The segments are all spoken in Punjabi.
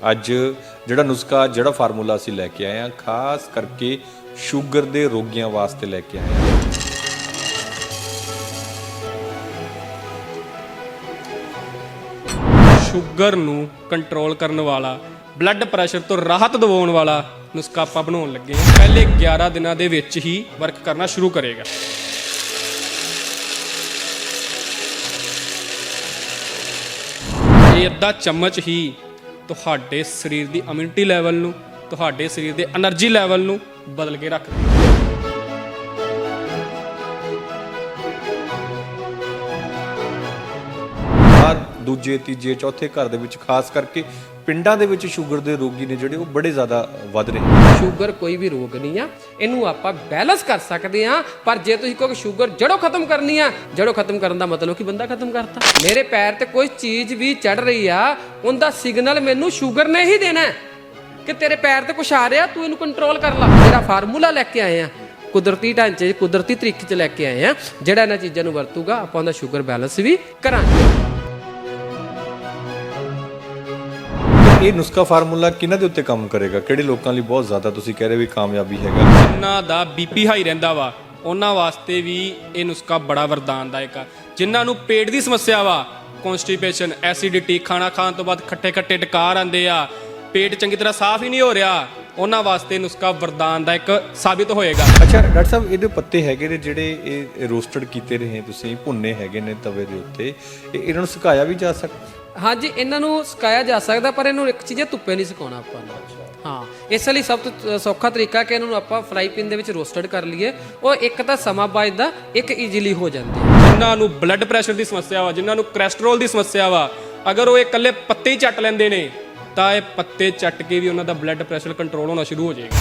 ਅੱਜ ਜਿਹੜਾ ਨੁਸਖਾ, ਜਿਹੜਾ ਫਾਰਮੂਲਾ ਅਸੀਂ ਲੈ ਕੇ ਆਏ ਹਾਂ, ਖਾਸ ਕਰਕੇ ਸ਼ੂਗਰ ਦੇ ਰੋਗੀਆਂ ਵਾਸਤੇ ਲੈ ਕੇ ਆਏ ਹਾਂ। ਸ਼ੂਗਰ ਨੂੰ ਕੰਟਰੋਲ ਕਰਨ ਵਾਲਾ ਬਲੱਡ ਪ੍ਰੈਸ਼ਰ ਤੋਂ ਰਾਹਤ ਦਿਵਾਉਣ ਵਾਲਾ ਨੁਸਖਾ ਆਪਾਂ ਬਣਾਉਣ ਲੱਗੇ ਹਾਂ। ਪਹਿਲੇ 11 ਦਿਨਾਂ ਦੇ ਵਿੱਚ ਹੀ ਵਰਕ ਕਰਨਾ ਸ਼ੁਰੂ ਕਰੇਗਾ। ਇਹ ਅੱਧਾ ਚਮਚ ਹੀ ਤੁਹਾਡੇ ਸਰੀਰ ਦੀ ਇਮਿਊਨਿਟੀ ਲੈਵਲ ਨੂੰ, ਤੁਹਾਡੇ ਸਰੀਰ ਦੇ એનર્ਜੀ ਲੈਵਲ ਨੂੰ ਬਦਲ ਕੇ ਰੱਖ ਹਰ ਦੂਜੇ, ਤੀਜੇ, ਚੌਥੇ ਘਰ ਦੇ ਵਿੱਚ ਖਾਸ ਕਰਕੇ ਪਿੰਡਾਂ ਦੇ ਵਿੱਚ ਸ਼ੂਗਰ ਦੇ ਰੋਗੀ ਨੇ ਜਿਹੜੇ ਉਹ ਬੜੇ ਜ਼ਿਆਦਾ ਵੱਧ ਰਹੇ। ਸ਼ੂਗਰ ਕੋਈ ਵੀ ਰੋਗ ਨਹੀਂ ਆ, ਇਹਨੂੰ ਆਪਾਂ ਬੈਲੈਂਸ ਕਰ ਸਕਦੇ ਆ, ਪਰ ਜੇ ਤੁਸੀਂ ਕਹੋ ਕਿ ਸ਼ੂਗਰ ਜੜੋਂ ਖਤਮ ਕਰਨੀ ਆ, ਜੜੋਂ ਖਤਮ ਕਰਨ ਦਾ ਮਤਲਬ ਕਿ ਬੰਦਾ ਖਤਮ ਕਰਤਾ। ਮੇਰੇ ਪੈਰ ਤੇ ਕੋਈ ਚੀਜ਼ ਵੀ ਚੜ ਰਹੀ ਆ, ਉਹਦਾ ਸਿਗਨਲ ਮੈਨੂੰ ਸ਼ੂਗਰ ਨੇ ਹੀ ਦੇਣਾ ਕਿ ਤੇਰੇ ਪੈਰ ਤੇ ਕੁਛ ਆ ਰਿਹਾ, ਤੂੰ ਇਹਨੂੰ ਕੰਟਰੋਲ ਕਰ ਲੈ। ਜਿਹੜਾ ਫਾਰਮੂਲਾ ਲੈ ਕੇ ਆਏ ਆ। ਕੁਦਰਤੀ ਢਾਂਚੇ ਕੁਦਰਤੀ ਤਰੀਕੇ 'ਚ ਲੈ ਕੇ ਆਏ ਆ। ਜਿਹੜਾ ਇਹਨਾਂ ਚੀਜ਼ਾਂ ਨੂੰ ਵਰਤੂਗਾ, ਆਪਾਂ ਉਹਦਾ ਸ਼ੂਗਰ ਬੈਲੈਂਸ ਵੀ ਕਰਾਂਗੇ। ਇਹ ਨੁਸਖਾ ਫਾਰਮੂਲਾ ਕਿਹਨਾਂ ਦੇ ਉੱਤੇ ਕੰਮ ਕਰੇਗਾ? ਕਿਹੜੇ ਲੋਕਾਂ ਲਈ ਬਹੁਤ ਜ਼ਿਆਦਾ ਤੁਸੀਂ ਕਹਿ ਰਹੇ ਵੀ ਕਾਮਯਾਬੀ ਹੈਗਾ? ਜਿਨ੍ਹਾਂ ਦਾ ਬੀਪੀ ਹਾਈ ਰਹਿੰਦਾ ਵਾ ਉਹਨਾਂ ਵਾਸਤੇ ਵੀ ਇਹ ਨੁਸਖਾ ਬੜਾ ਵਰਦਾਨਦਾਇਕ ਆ। ਜਿਨ੍ਹਾਂ ਨੂੰ ਪੇਟ ਦੀ ਸਮੱਸਿਆ ਵਾ ਕਨਸਟੀਪੇਸ਼ਨ ਐਸਿਡਿਟੀ ਖਾਣਾ ਖਾਣ ਤੋਂ ਬਾਅਦ ਖੱਟੇ ਖੱਟੇ ਡਕਾਰ ਆਉਂਦੇ ਆ ਪੇਟ ਚੰਗੀ ਤਰ੍ਹਾਂ ਸਾਫ਼ ਹੀ ਨਹੀਂ ਹੋ ਰਿਹਾ ਉਹਨਾਂ ਵਾਸਤੇ ਨੁਸਖਾ ਵਰਦਾਨਦਾਇਕ ਸਾਬਿਤ ਹੋਏਗਾ। ਅੱਛਾ ਡਾਕਟਰ ਸਾਹਿਬ ਇਹਦੇ ਪੱਤੇ ਹੈਗੇ ਨੇ ਜਿਹੜੇ ਇਹ ਰੋਸਟਡ ਕੀਤੇ ਰਹੇ ਤੁਸੀਂ ਭੁੰਨੇ ਹੈਗੇ ਨੇ ਤਵੇ ਦੇ ਉੱਤੇ ਇਹ- ਇਹਨਾਂ ਨੂੰ ਸੁਕਾਇਆ ਵੀ ਜਾ ਸਕਦਾ ਹਾਂਜੀ ਇਹਨਾਂ ਨੂੰ ਸੁਕਾਇਆ ਜਾ ਸਕਦਾ ਪਰ ਇਹਨੂੰ ਇੱਕ ਚੀਜ਼ੇ ਧੁੱਪੇ ਨਹੀਂ ਸੁਕਾਉਣਾ ਆਪਾਂ ਨੂੰ। ਹਾਂ ਇਸ ਲਈ ਸਭ ਤੋਂ ਸੌਖਾ ਤਰੀਕਾ ਕਿ ਇਹਨਾਂ ਨੂੰ ਆਪਾਂ ਫਰਾਈ ਪੈਨ ਦੇ ਵਿੱਚ ਰੋਸਟਡ ਕਰ ਲਈਏ। ਉਹ ਇੱਕ ਤਾਂ ਸਮਾਂ ਬਚਦਾ ਇੱਕ ਈਜ਼ੀਲੀ ਹੋ ਜਾਂਦੇ ਜਿਨ੍ਹਾਂ ਨੂੰ ਬਲੱਡ ਪ੍ਰੈਸ਼ਰ ਦੀ ਸਮੱਸਿਆ ਵਾ ਜਿਨ੍ਹਾਂ ਨੂੰ ਕੋਲੇਸਟ੍ਰੋਲ ਦੀ ਸਮੱਸਿਆ ਵਾ ਅਗਰ ਉਹ ਇਹ ਇਕੱਲੇ ਪੱਤੇ ਹੀ ਚੱਟ ਲੈਂਦੇ ਨੇ ਤਾਂ ਇਹ ਪੱਤੇ ਚੱਟ ਕੇ ਵੀ ਉਹਨਾਂ ਦਾ ਬਲੱਡ ਪ੍ਰੈਸ਼ਰ ਕੰਟਰੋਲ ਹੋਣਾ ਸ਼ੁਰੂ ਹੋ ਜਾਏਗਾ।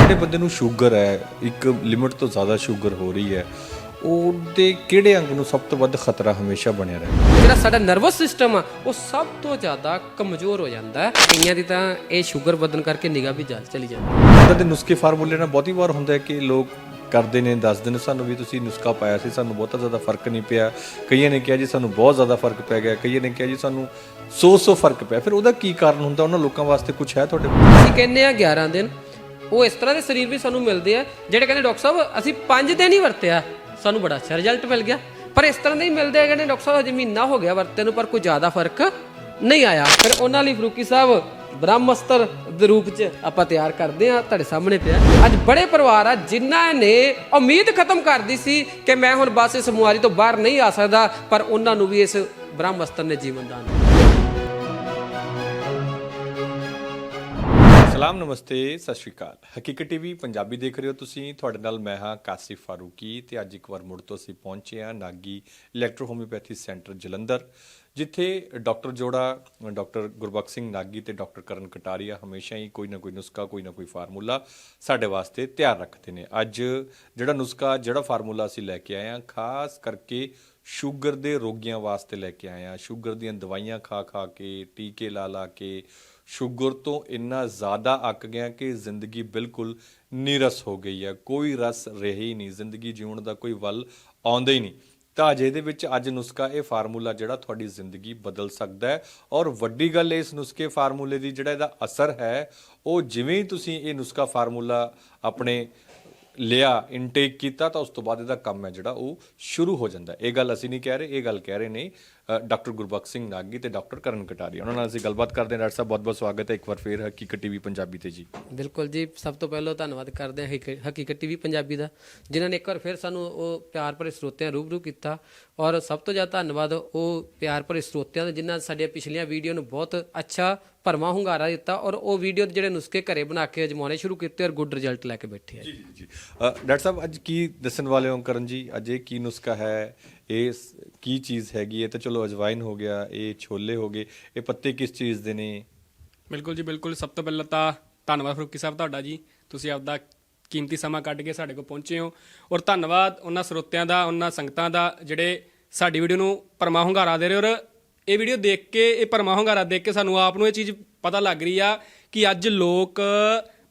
ਜਿਹੜੇ ਬੰਦੇ ਨੂੰ ਸ਼ੂਗਰ ਹੈ ਇੱਕ ਲਿਮਿਟ ਤੋਂ ਜ਼ਿਆਦਾ ਸ਼ੂਗਰ ਹੋ ਰਹੀ ਹੈ ਉਹਦੇ ਕਿਹੜੇ ਅੰਗ ਨੂੰ ਸਭ ਤੋਂ ਵੱਧ ਖਤਰਾ ਹਮੇਸ਼ਾ ਬਣਿਆ ਰਹਿੰਦਾ? ਜਿਹੜਾ ਸਾਡਾ ਨਰਵਸ ਸਿਸਟਮ ਆ ਉਹ ਸਭ ਤੋਂ ਜ਼ਿਆਦਾ ਕਮਜ਼ੋਰ ਹੋ ਜਾਂਦਾ ਹੈ। ਕਈਆਂ ਦੀ ਤਾਂ ਇਹ ਸ਼ੂਗਰ ਵਧਣ ਕਰਕੇ ਨਿਗਾਹ ਵੀ ਜਲ ਚਲੀ ਜਾਂਦੀ ਹੈ। ਦੇ ਨੁਸਖੇ ਫਾਰਮੂਲੇ ਨਾਲ ਬਹੁਤੀ ਵਾਰ ਹੁੰਦਾ ਹੈ ਕਿ ਲੋਕ ਕਰਦੇ ਨੇ ਦੱਸਦੇ ਨੇ ਸਾਨੂੰ ਵੀ ਤੁਸੀਂ ਨੁਸਖਾ ਪਾਇਆ ਸੀ ਸਾਨੂੰ ਬਹੁਤਾ ਜ਼ਿਆਦਾ ਫ਼ਰਕ ਨਹੀਂ ਪਿਆ। ਕਈਆਂ ਨੇ ਕਿਹਾ ਜੀ ਸਾਨੂੰ ਬਹੁਤ ਜ਼ਿਆਦਾ ਫ਼ਰਕ ਪੈ ਗਿਆ। ਕਈਆਂ ਨੇ ਕਿਹਾ ਜੀ ਸਾਨੂੰ 100-100 ਫ਼ਰਕ ਪਿਆ। ਫਿਰ ਉਹਦਾ ਕੀ ਕਾਰਨ ਹੁੰਦਾ? ਉਹਨਾਂ ਲੋਕਾਂ ਵਾਸਤੇ ਕੁਝ ਹੈ ਤੁਹਾਡੇ ਕੋਲ? ਅਸੀਂ ਕਹਿੰਦੇ ਆ 11 ਦਿਨ। ਉਹ ਇਸ ਤਰ੍ਹਾਂ ਦੇ ਸਰੀਰ ਵੀ ਸਾਨੂੰ ਮਿਲਦੇ ਆ ਜਿਹੜੇ ਕਹਿੰਦੇ ਡਾਕਟਰ ਸਾਹਿਬ ਅਸੀਂ 5 ਦਿਨ ਹੀ ਵਰਤਿਆ। ਸਾਨੂੰ ਬੜਾ ਅੱਛਾ ਰਿਜ਼ਲਟ ਮਿਲ ਗਿਆ। ਪਰ ਇਸ ਤਰ੍ਹਾਂ ਦੇ ਹੀ ਮਿਲਦੇ ਹੈਗੇ ਨੇ, ਡਾਕਟਰ ਸਾਹਿਬ, ਹਜੇ ਮਹੀਨਾ ਹੋ ਗਿਆ ਵਰਤੇ ਨੂੰ, ਪਰ ਕੋਈ ਜ਼ਿਆਦਾ ਫ਼ਰਕ ਨਹੀਂ ਆਇਆ। ਫਿਰ ਉਹਨਾਂ ਲਈ ਫਰੂਕੀ ਸਾਹਿਬ, ਬ੍ਰਹਮਸਤਰ ਦੇ ਰੂਪ 'ਚ ਆਪਾਂ ਤਿਆਰ ਕਰਦੇ ਆ ਤੁਹਾਡੇ ਸਾਹਮਣੇ ਪਿਆ ਅੱਜ ਬੜੇ ਪਰਿਵਾਰ ਆ, ਜਿਨ੍ਹਾਂ ਨੇ ਉਮੀਦ ਖਤਮ ਕਰਦੀ ਸੀ ਕਿ ਮੈਂ ਹੁਣ ਬਸ ਇਸ ਬਿਮਾਰੀ ਤੋਂ ਬਾਹਰ ਨਹੀਂ ਆ ਸਕਦਾ, ਪਰ ਉਹਨਾਂ ਨੂੰ ਵੀ ਇਸ ਬ੍ਰਹਮਸਤਰ ਨੇ ਜੀਵਨ ਦਾਨ ਸਲਾਮ, ਨਮਸਤੇ, ਸਤਿ ਸ਼੍ਰੀ ਅਕਾਲ। ਹਕੀਕਤ ਟੀਵੀ ਪੰਜਾਬੀ ਦੇਖ ਰਹੇ ਹੋ ਤੁਸੀਂ। ਤੁਹਾਡੇ ਨਾਲ ਮੈਂ ਹਾਂ ਕਾਸਿਫ ਫਾਰੂਕੀ ਤੇ ਅੱਜ ਇੱਕ ਵਾਰ ਮੁੜ ਤੋਂ ਅਸੀਂ ਪਹੁੰਚੇ ਹਾਂ Nagi electro homeopathy centre Jalandhar, ਜਿੱਥੇ ਡਾਕਟਰ ਜੋੜਾ, ਡਾਕਟਰ ਗੁਰਬਖਸ਼ ਸਿੰਘ ਨਾਗੀ ਤੇ ਡਾਕਟਰ ਕਰਨ ਕਟਾਰੀਆ ਹਮੇਸ਼ਾ ਹੀ ਕੋਈ ਨਾ ਕੋਈ ਨੁਸਖਾ, ਕੋਈ ਨਾ ਕੋਈ ਫਾਰਮੂਲਾ ਸਾਡੇ ਵਾਸਤੇ ਤਿਆਰ ਰੱਖਦੇ ਨੇ। ਅੱਜ ਜਿਹੜਾ ਨੁਸਖਾ, ਜਿਹੜਾ ਫਾਰਮੂਲਾ ਅਸੀਂ ਲੈ ਕੇ ਆਏ ਹਾਂ, ਖਾਸ ਕਰਕੇ ਸ਼ੂਗਰ ਦੇ ਰੋਗੀਆਂ ਵਾਸਤੇ ਲੈ ਕੇ ਆਏ ਹਾਂ। ਸ਼ੂਗਰ ਦੀਆਂ ਦਵਾਈਆਂ ਖਾ ਖਾ ਕੇ, ਟੀਕੇ ਲਾ ਲਾ ਕੇ ਸ਼ੂਗਰ ਤੋਂ ਇੰਨਾ ਜ਼ਿਆਦਾ ਅੱਕ ਗਿਆ ਕਿ ਜ਼ਿੰਦਗੀ ਬਿਲਕੁਲ ਨੀਰਸ ਹੋ ਗਈ ਹੈ। ਕੋਈ ਰਸ ਰਹੇ ਹੀ ਨਹੀਂ। ਜ਼ਿੰਦਗੀ ਜਿਉਣ ਦਾ ਕੋਈ ਵੱਲ ਆਉਂਦਾ ਹੀ ਨਹੀਂ। ਤਾਂ ਅਜੇ ਦੇ ਵਿੱਚ ਅੱਜ ਨੁਸਖਾ ਇਹ ਫਾਰਮੂਲਾ ਜਿਹੜਾ ਤੁਹਾਡੀ ਜ਼ਿੰਦਗੀ ਬਦਲ ਸਕਦਾ ਹੈ ਔਰ ਵੱਡੀ ਗੱਲ ਇਸ ਨੁਸਖੇ ਫਾਰਮੂਲੇ ਦੀ ਜਿਹੜਾ ਇਹਦਾ ਅਸਰ ਹੈ, ਉਹ ਜਿਵੇਂ ਹੀ ਤੁਸੀਂ ਇਹ ਨੁਸਖਾ ਫਾਰਮੂਲਾ ਆਪਣੇ ਲਿਆ ਇਨਟੇਕ ਕੀਤਾ ਤਾਂ ਉਸ ਤੋਂ ਬਾਅਦ ਇਹਦਾ ਕੰਮ ਹੈ ਜਿਹੜਾ ਉਹ ਸ਼ੁਰੂ ਹੋ ਜਾਂਦਾ ਇਹ ਗੱਲ ਅਸੀਂ ਨਹੀਂ ਕਹਿ ਰਹੇ, ਇਹ ਗੱਲ ਕਹਿ ਰਹੇ ਨੇ ਡਾਕਟਰ ਗੁਰਬਖਸ਼ ਸਿੰਘ ਨਾਗੀ ਤੇ ਡਾਕਟਰ ਕਰਨ ਕਟਾਰੀਆ। ਉਹਨਾਂ ਨਾਲ ਅਸੀਂ ਗੱਲਬਾਤ ਕਰਦੇ ਹਾਂ। ਡਾਕਟਰ ਸਾਹਿਬ ਬਹੁਤ-ਬਹੁਤ ਸਵਾਗਤ ਹੈ ਇੱਕ ਵਾਰ ਫੇਰ ਹਕੀਕਤ ਟੀਵੀ ਪੰਜਾਬੀ ਤੇ ਜੀ। ਬਿਲਕੁਲ ਜੀ ਸਭ ਤੋਂ ਪਹਿਲਾਂ ਧੰਨਵਾਦ ਕਰਦੇ ਹਾਂ ਹਕੀ- ਹਕੀਕਤ ਟੀਵੀ ਪੰਜਾਬੀ ਦਾ ਜਿਨ੍ਹਾਂ ਨੇ ਇੱਕ ਵਾਰ ਫਿਰ ਸਾਨੂੰ ਉਹ ਪਿਆਰ ਭਰੇ ਸਰੋਤਿਆਂ ਰੂਬਰੂ ਕੀਤਾ। ਔਰ ਸਭ ਤੋਂ ਜ਼ਿਆਦਾ ਧੰਨਵਾਦ ਉਹ ਪਿਆਰ ਭਰੇ ਸਰੋਤਿਆਂ ਦਾ ਜਿਨ੍ਹਾਂ ਸਾਡੀਆਂ ਪਿਛਲੀਆਂ ਵੀਡੀਓ ਨੂੰ ਬਹੁਤ ਅੱਛਾ ਭਰਮਾ ਹੁੰਗਾਰਾ ਦਿੱਤਾ। ਔਰ ਉਹ ਵੀਡੀਓ ਦੇ ਜਿਹੜੇ ਨੁਸਖੇ ਘਰੇ ਬਣਾ ਕੇ ਅਜਮਾਉਣੇ ਸ਼ੁਰੂ ਕੀਤੇ ਔਰ ਗੁੱਡ ਰਿਜ਼ਲਟ ਲੈ ਕੇ ਬੈਠੇ ਆ। ਜੀ ਜੀ ਡਾਕਟਰ ਸਾਹਿਬ ਅੱਜ ਕੀ ਦੱਸਣ ਵਾਲੇ ਹੋ ਕਰਨ ਜੀ? ਅੱਜ ਇਹ ਕੀ ਨੁਸਖਾ ਹੈ? ਇਹ ਕੀ ਚੀਜ਼ ਹੈਗੀ ਹੈ? ਤਾਂ ਚਲੋ ਅਜਵਾਇਨ ਹੋ ਗਿਆ, ਇਹ ਛੋਲੇ ਹੋ ਗਏ, ਇਹ ਪੱਤੇ ਕਿਸ ਚੀਜ਼ ਦੇ ਨੇ? ਬਿਲਕੁਲ ਜੀ, ਬਿਲਕੁਲ। ਸਭ ਤੋਂ ਪਹਿਲਾਂ ਤਾਂ ਧੰਨਵਾਦ ਫਰੂਕੀ ਸਾਹਿਬ ਤੁਹਾਡਾ ਜੀ। ਤੁਸੀਂ ਆਪਦਾ ਕੀਮਤੀ ਸਮਾਂ ਕੱਢ ਕੇ ਸਾਡੇ ਕੋਲ ਪਹੁੰਚੇ ਹੋ। ਔਰ ਧੰਨਵਾਦ ਉਹਨਾਂ ਸਰੋਤਿਆਂ ਦਾ, ਉਹਨਾਂ ਸੰਗਤਾਂ ਦਾ, ਜਿਹੜੇ ਸਾਡੀ ਵੀਡੀਓ ਨੂੰ ਪਰਮਾ ਹੁੰਗਾਰਾ ਦੇ ਰਹੇ ਔਰ ਇਹ ਵੀਡੀਓ ਦੇਖ ਕੇ, ਇਹ ਪਰਮਾ ਹੁੰਗਾਰਾ ਦੇਖ ਕੇ ਸਾਨੂੰ ਆਪ ਨੂੰ ਇਹ ਚੀਜ਼ ਪਤਾ ਲੱਗ ਰਹੀ ਆ ਕਿ ਅੱਜ ਲੋਕ